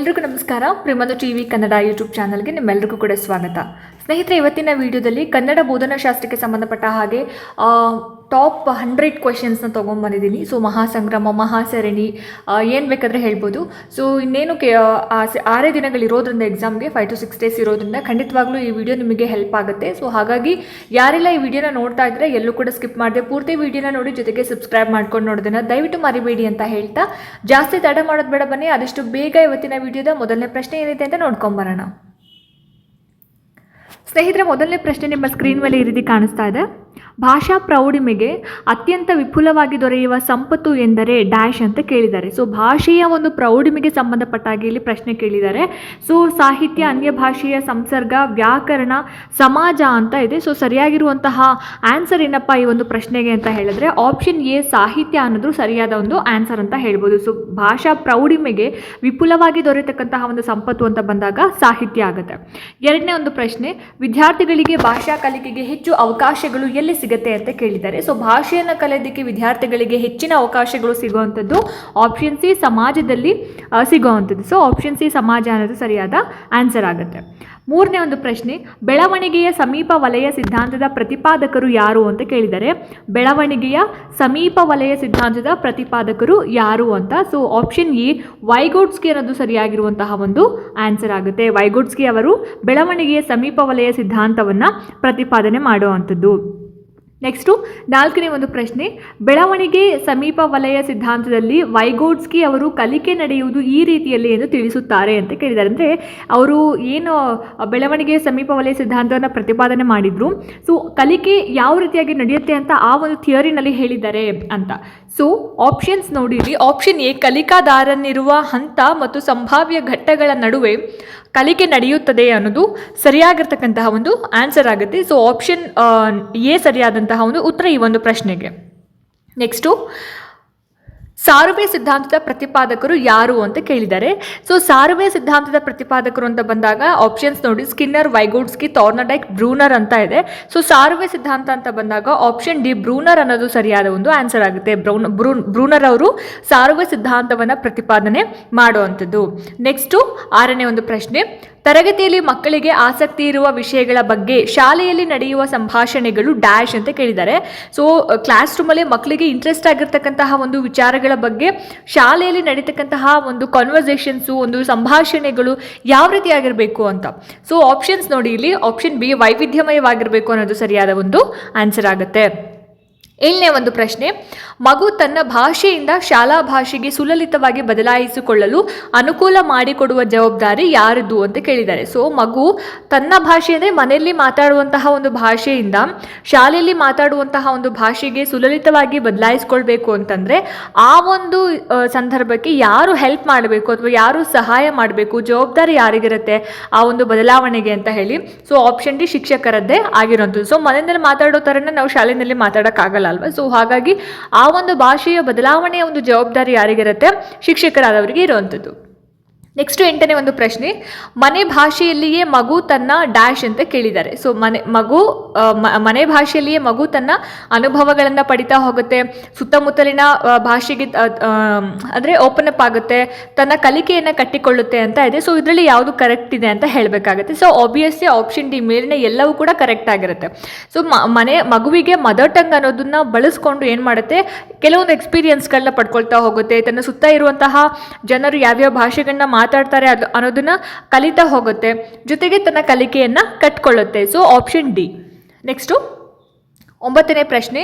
ಎಲ್ರಿಗೂ ನಮಸ್ಕಾರ. ಪ್ರೇಮದು ಟಿ ವಿ ಕನ್ನಡ ಯೂಟ್ಯೂಬ್ ಚಾನಲ್ಗೆ ನಿಮ್ಮೆಲ್ಲರಿಗೂ ಕೂಡ ಸ್ವಾಗತ. ಸ್ನೇಹಿತರೆ, ಇವತ್ತಿನ ವಿಡಿಯೋದಲ್ಲಿ ಕನ್ನಡ ಬೋಧನಾಶಾಸ್ತ್ರಕ್ಕೆ ಸಂಬಂಧಪಟ್ಟ ಹಾಗೆ ಟಾಪ್ ಹಂಡ್ರೆಡ್ ಕ್ವೆಶನ್ಸ್ನ ತೊಗೊಂಬಂದಿದ್ದೀನಿ ಸೊ ಮಹಾಸಂಗ್ರಾಮ, ಮಹಾಸರಣಿ ಏನು ಬೇಕಾದರೆ ಹೇಳ್ಬೋದು. ಸೊ ಇನ್ನೇನು ಕೆ ಆರೇ ದಿನಗಳಿರೋದ್ರಿಂದ ಎಕ್ಸಾಮ್ಗೆ ಫೈವ್ ಟು ಸಿಕ್ಸ್ ಡೇಸ್ ಇರೋದ್ರಿಂದ ಖಂಡಿತವಾಗ್ಲೂ ಈ ವಿಡಿಯೋ ನಿಮಗೆ ಹೆಲ್ಪ್ ಆಗುತ್ತೆ. ಸೊ ಹಾಗಾಗಿ ಯಾರೆಲ್ಲ ಈ ವಿಡಿಯೋನ ನೋಡ್ತಾ ಇದ್ದರೆ ಎಲ್ಲೂ ಕೂಡ ಸ್ಕಿಪ್ ಮಾಡಿದೆ. ಪೂರ್ತಿ ವಿಡಿಯೋನ ನೋಡಿ ಜೊತೆಗೆ ಸಬ್ಸ್ಕ್ರೈಬ್ ಮಾಡ್ಕೊಂಡು ನೋಡೋದನ್ನು ದಯವಿಟ್ಟು ಮರಿಬೇಡಿ ಅಂತ ಹೇಳ್ತಾ. ಜಾಸ್ತಿ ತಡ ಮಾಡೋದು ಬೇಡ ಬನ್ನಿ. ಆದಷ್ಟು ಬೇಗ ಇವತ್ತಿನ ವಿಡಿಯೋದ ಮೊದಲನೇ ಪ್ರಶ್ನೆ ಏನಿದೆ ಅಂತ ನೋಡ್ಕೊಂಬರೋಣ ಸ್ನೇಹಿತರೆ ಮೊದಲನೇ ಪ್ರಶ್ನೆ ನಿಮ್ಮ ಸ್ಕ್ರೀನ್ ಮೇಲೆ ಈ ರೀತಿ ಕಾಣಿಸ್ತಾ ಇದೆ. ಭಾಷಾ ಪ್ರೌಢಿಮೆಗೆ ಅತ್ಯಂತ ವಿಪುಲವಾಗಿ ದೊರೆಯುವ ಸಂಪತ್ತು ಎಂದರೆ ಡ್ಯಾಶ್ ಅಂತ ಕೇಳಿದ್ದಾರೆ. ಸೊ, ಭಾಷೆಯ ಒಂದು ಪ್ರೌಢಿಮೆಗೆ ಸಂಬಂಧಪಟ್ಟ ಹಾಗೆ ಇಲ್ಲಿ ಪ್ರಶ್ನೆ ಕೇಳಿದ್ದಾರೆ. ಸೊ, ಸಾಹಿತ್ಯ, ಅನ್ಯ ಭಾಷೆಯ ಸಂಸರ್ಗ, ವ್ಯಾಕರಣ, ಸಮಾಜ ಅಂತ ಇದೆ. ಸೊ, ಸರಿಯಾಗಿರುವಂತಹ ಆನ್ಸರ್ ಏನಪ್ಪ ಈ ಒಂದು ಪ್ರಶ್ನೆಗೆ ಅಂತ ಹೇಳಿದ್ರೆ, ಆಪ್ಷನ್ ಎ, ಸಾಹಿತ್ಯ ಅನ್ನೋದು ಸರಿಯಾದ ಒಂದು ಆನ್ಸರ್ ಅಂತ ಹೇಳ್ಬೋದು. ಸೊ, ಭಾಷಾ ಪ್ರೌಢಿಮೆಗೆ ವಿಪುಲವಾಗಿ ದೊರೆಯತಕ್ಕಂತಹ ಒಂದು ಸಂಪತ್ತು ಅಂತ ಬಂದಾಗ ಸಾಹಿತ್ಯ ಆಗುತ್ತೆ. ಎರಡನೇ ಒಂದು ಪ್ರಶ್ನೆ, ವಿದ್ಯಾರ್ಥಿಗಳಿಗೆ ಭಾಷಾ ಕಲಿಕೆಗೆ ಹೆಚ್ಚು ಅವಕಾಶಗಳು ಎಲ್ಲಿ ಸಿಗುತ್ತೆ ಅಂತ ಕೇಳಿದ್ದಾರೆ. ಸೊ ಭಾಷೆಯನ್ನು ಕಲಿಯೋದಕ್ಕೆ ವಿದ್ಯಾರ್ಥಿಗಳಿಗೆ ಹೆಚ್ಚಿನ ಅವಕಾಶಗಳು ಸಿಗುವಂಥದ್ದು ಆಪ್ಷನ್ ಸಿ ಸಮಾಜದಲ್ಲಿ ಸಿಗುವಂಥದ್ದು. ಸೊ ಆಪ್ಷನ್ ಸಿ ಸಮಾಜ ಅನ್ನೋದು ಸರಿಯಾದ ಆನ್ಸರ್ ಆಗುತ್ತೆ. ಮೂರನೇ ಒಂದು ಪ್ರಶ್ನೆ, ಬೆಳವಣಿಗೆಯ ಸಮೀಪ ವಲಯ ಸಿದ್ಧಾಂತದ ಪ್ರತಿಪಾದಕರು ಯಾರು ಅಂತ ಕೇಳಿದ್ದಾರೆ. ಬೆಳವಣಿಗೆಯ ಸಮೀಪ ವಲಯ ಸಿದ್ಧಾಂತದ ಪ್ರತಿಪಾದಕರು ಯಾರು ಅಂತ. ಸೊ ಆಪ್ಷನ್ ಎ ವೈಗೋಡ್ಸ್ಕಿ ಅನ್ನೋದು ಸರಿಯಾಗಿರುವಂತಹ ಒಂದು ಆನ್ಸರ್ ಆಗುತ್ತೆ. ವೈಗೋಡ್ಸ್ಕಿ ಅವರು ಬೆಳವಣಿಗೆಯ ಸಮೀಪ ವಲಯ ಸಿದ್ಧಾಂತವನ್ನು ಪ್ರತಿಪಾದನೆ ಮಾಡುವಂಥದ್ದು. ನೆಕ್ಸ್ಟು ನಾಲ್ಕನೇ ಒಂದು ಪ್ರಶ್ನೆ. ಬೆಳವಣಿಗೆ ಸಮೀಪ ವಲಯ ಸಿದ್ಧಾಂತದಲ್ಲಿ ವೈಗೋಡ್ಸ್ಕಿ ಅವರು ಕಲಿಕೆ ನಡೆಯುವುದು ಈ ರೀತಿಯಲ್ಲಿ ಎಂದು ತಿಳಿಸುತ್ತಾರೆ ಅಂತ ಕೇಳಿದ್ದಾರೆ. ಅಂದರೆ ಅವರು ಏನು ಬೆಳವಣಿಗೆ ಸಮೀಪ ವಲಯ ಸಿದ್ಧಾಂತವನ್ನು ಪ್ರತಿಪಾದನೆ ಮಾಡಿದರು. ಸೊ ಕಲಿಕೆ ಯಾವ ರೀತಿಯಾಗಿ ನಡೆಯುತ್ತೆ ಅಂತ ಆ ಒಂದು ಥಿಯರಿನಲ್ಲಿ ಹೇಳಿದ್ದಾರೆ ಅಂತ. ಸೊ ಆಪ್ಷನ್ಸ್ ನೋಡಿರಿ. ಆಪ್ಷನ್ ಎ, ಕಲಿಕಾದಾರನಿರುವ ಹಂತ ಮತ್ತು ಸಂಭಾವ್ಯ ಘಟ್ಟಗಳ ನಡುವೆ ಕಲಿಕೆ ನಡೆಯುತ್ತದೆ ಅನ್ನೋದು ಸರಿಯಾಗಿರ್ತಕ್ಕಂತಹ ಒಂದು ಆನ್ಸರ್ ಆಗುತ್ತೆ. ಸೊ ಆಪ್ಷನ್ ಎ ಸರಿಯಾದಂತಹ ಒಂದು ಉತ್ತರ ಈ ಒಂದು ಪ್ರಶ್ನೆಗೆ. ನೆಕ್ಸ್ಟು ಸಾರುವೆ ಸಿದ್ಧಾಂತದ ಪ್ರತಿಪಾದಕರು ಯಾರು ಅಂತ ಕೇಳಿದ್ದಾರೆ. ಸೊ ಸಾರುವೆ ಸಿದ್ಧಾಂತದ ಪ್ರತಿಪಾದಕರು ಅಂತ ಬಂದಾಗ ಆಪ್ಷನ್ಸ್ ನೋಡಿ ಸ್ಕಿನ್ನರ್ ವೈಗೋಡ್ಸ್ಕಿ ಥಾರ್ನಡೈಕ್ ಬ್ರೂನರ್ ಅಂತ ಇದೆ. ಸೊ ಸಾರುವೆ ಸಿದ್ಧಾಂತ ಅಂತ ಬಂದಾಗ ಆಪ್ಷನ್ ಡಿ ಬ್ರೂನರ್ ಅನ್ನೋದು ಸರಿಯಾದ ಒಂದು ಆನ್ಸರ್ ಆಗುತ್ತೆ. ಬ್ರೂನ್ ಬ್ರೂನರ್ ಅವರು ಸಾರುವೆ ಸಿದ್ಧಾಂತವನ್ನು ಪ್ರತಿಪಾದನೆ ಮಾಡುವಂಥದ್ದು. ನೆಕ್ಸ್ಟು ಆರನೇ ಒಂದು ಪ್ರಶ್ನೆ ತರಗತಿಯಲ್ಲಿ ಮಕ್ಕಳಿಗೆ ಆಸಕ್ತಿ ಇರುವ ವಿಷಯಗಳ ಬಗ್ಗೆ ಶಾಲೆಯಲ್ಲಿ ನಡೆಯುವ ಸಂಭಾಷಣೆಗಳು ಡ್ಯಾಶ್ ಅಂತ ಕೇಳಿದ್ದಾರೆ. ಸೊ ಕ್ಲಾಸ್ ರೂಮಲ್ಲಿ ಮಕ್ಕಳಿಗೆ ಇಂಟ್ರೆಸ್ಟ್ ಆಗಿರ್ತಕ್ಕಂತಹ ಒಂದು ವಿಚಾರಗಳ ಬಗ್ಗೆ ಶಾಲೆಯಲ್ಲಿ ನಡೀತಕ್ಕಂತಹ ಒಂದು ಕಾನ್ವರ್ಸೇಷನ್ಸು ಒಂದು ಸಂಭಾಷಣೆಗಳು ಯಾವ ರೀತಿ ಆಗಿರಬೇಕು ಅಂತ. ಸೊ ಆಪ್ಷನ್ಸ್ ನೋಡಿ ಇಲ್ಲಿ. ಆಪ್ಷನ್ ಬಿ ವೈವಿಧ್ಯಮಯವಾಗಿರಬೇಕು ಅನ್ನೋದು ಸರಿಯಾದ ಒಂದು ಆನ್ಸರ್ ಆಗುತ್ತೆ. ಏಳನೇ ಒಂದು ಪ್ರಶ್ನೆ. ಮಗು ತನ್ನ ಭಾಷೆಯಿಂದ ಶಾಲಾ ಭಾಷೆಗೆ ಸುಲಲಿತವಾಗಿ ಬದಲಾಯಿಸಿಕೊಳ್ಳಲು ಅನುಕೂಲ ಮಾಡಿಕೊಡುವ ಜವಾಬ್ದಾರಿ ಯಾರದು ಅಂತ ಕೇಳಿದ್ದಾರೆ. ಸೊ ಮಗು ತನ್ನ ಭಾಷೆ ಅಂದರೆ ಮನೆಯಲ್ಲಿ ಮಾತಾಡುವಂತಹ ಒಂದು ಭಾಷೆಯಿಂದ ಶಾಲೆಯಲ್ಲಿ ಮಾತಾಡುವಂತಹ ಒಂದು ಭಾಷೆಗೆ ಸುಲಲಿತವಾಗಿ ಬದಲಾಯಿಸ್ಕೊಳ್ಬೇಕು ಅಂತಂದರೆ ಆ ಒಂದು ಸಂದರ್ಭಕ್ಕೆ ಯಾರು ಹೆಲ್ಪ್ ಮಾಡಬೇಕು ಅಥವಾ ಯಾರು ಸಹಾಯ ಮಾಡಬೇಕು, ಜವಾಬ್ದಾರಿ ಯಾರಿಗಿರುತ್ತೆ ಆ ಒಂದು ಬದಲಾವಣೆಗೆ ಅಂತ ಹೇಳಿ. ಸೊ ಆಪ್ಷನ್ ಡಿ ಶಿಕ್ಷಕರದ್ದೇ ಆಗಿರೋಂಥದ್ದು. ಸೊ ಮನೆಯಲ್ಲಿ ಮಾತಾಡೋ ಥರನೇ ನಾವು ಶಾಲೆಯಲ್ಲಿ ಮಾತಾಡೋಕ್ಕಾಗಲ್ಲ. ಅಲ್ವಾ? ಸೊ ಹಾಗಾಗಿ ಆ ಒಂದು ಭಾಷೆಯ ಬದಲಾವಣೆಯ ಒಂದು ಜವಾಬ್ದಾರಿ ಯಾರಿಗಿರುತ್ತೆ? ಶಿಕ್ಷಕರಾದವರಿಗೆ ಇರುವಂಥದ್ದು. ನೆಕ್ಸ್ಟ್ ಎಂಟನೇ ಒಂದು ಪ್ರಶ್ನೆ, ಮನೆ ಭಾಷೆಯಲ್ಲಿಯೇ ಮಗು ತನ್ನ ಡ್ಯಾಶ್ ಅಂತ ಕೇಳಿದ್ದಾರೆ. ಸೊ ಮನೆ, ಮಗು ಮನೆ ಭಾಷೆಯಲ್ಲಿಯೇ ಮಗು ತನ್ನ ಅನುಭವಗಳನ್ನು ಪಡಿತಾ ಹೋಗುತ್ತೆ, ಸುತ್ತಮುತ್ತಲಿನ ಭಾಷೆಗೆ ಅಂದರೆ ಓಪನ್ ಅಪ್ ಆಗುತ್ತೆ, ತನ್ನ ಕಲಿಕೆಯನ್ನು ಕಟ್ಟಿಕೊಳ್ಳುತ್ತೆ ಅಂತ ಇದೆ. ಸೊ ಇದರಲ್ಲಿ ಯಾವುದು ಕರೆಕ್ಟ್ ಇದೆ ಅಂತ ಹೇಳಬೇಕಾಗುತ್ತೆ. ಸೊ ಆಬ್ವಿಯಸ್ಲಿ ಆಪ್ಷನ್ ಡಿ ಮೇಲಿನ ಎಲ್ಲವೂ ಕೂಡ ಕರೆಕ್ಟ್ ಆಗಿರುತ್ತೆ. ಸೊ ಮನೆ, ಮಗುವಿಗೆ ಮದರ್ ಟಂಗ್ ಅನ್ನೋದನ್ನ ಬಳಸ್ಕೊಂಡು ಏನು ಮಾಡುತ್ತೆ, ಕೆಲವೊಂದು ಎಕ್ಸ್ಪೀರಿಯನ್ಸ್ಗಳನ್ನ ಪಡ್ಕೊಳ್ತಾ ಹೋಗುತ್ತೆ. ತನ್ನ ಸುತ್ತ ಇರುವಂತಹ ಜನರು ಯಾವ್ಯಾವ ಭಾಷೆಗಳನ್ನ ಮಾತಾಡ್ತಾರೆ ಅದು ಅನ್ನೋದನ್ನ ಕಲಿತಾ ಹೋಗುತ್ತೆ. ಜೊತೆಗೆ ತನ್ನ ಕಲಿಕೆಯನ್ನು ಕಟ್ಕೊಳ್ಳುತ್ತೆ. ಸೊ ಆಪ್ಷನ್ ಡಿ ನೆಕ್ಸ್ಟು ಒಂಬತ್ತನೇ ಪ್ರಶ್ನೆ.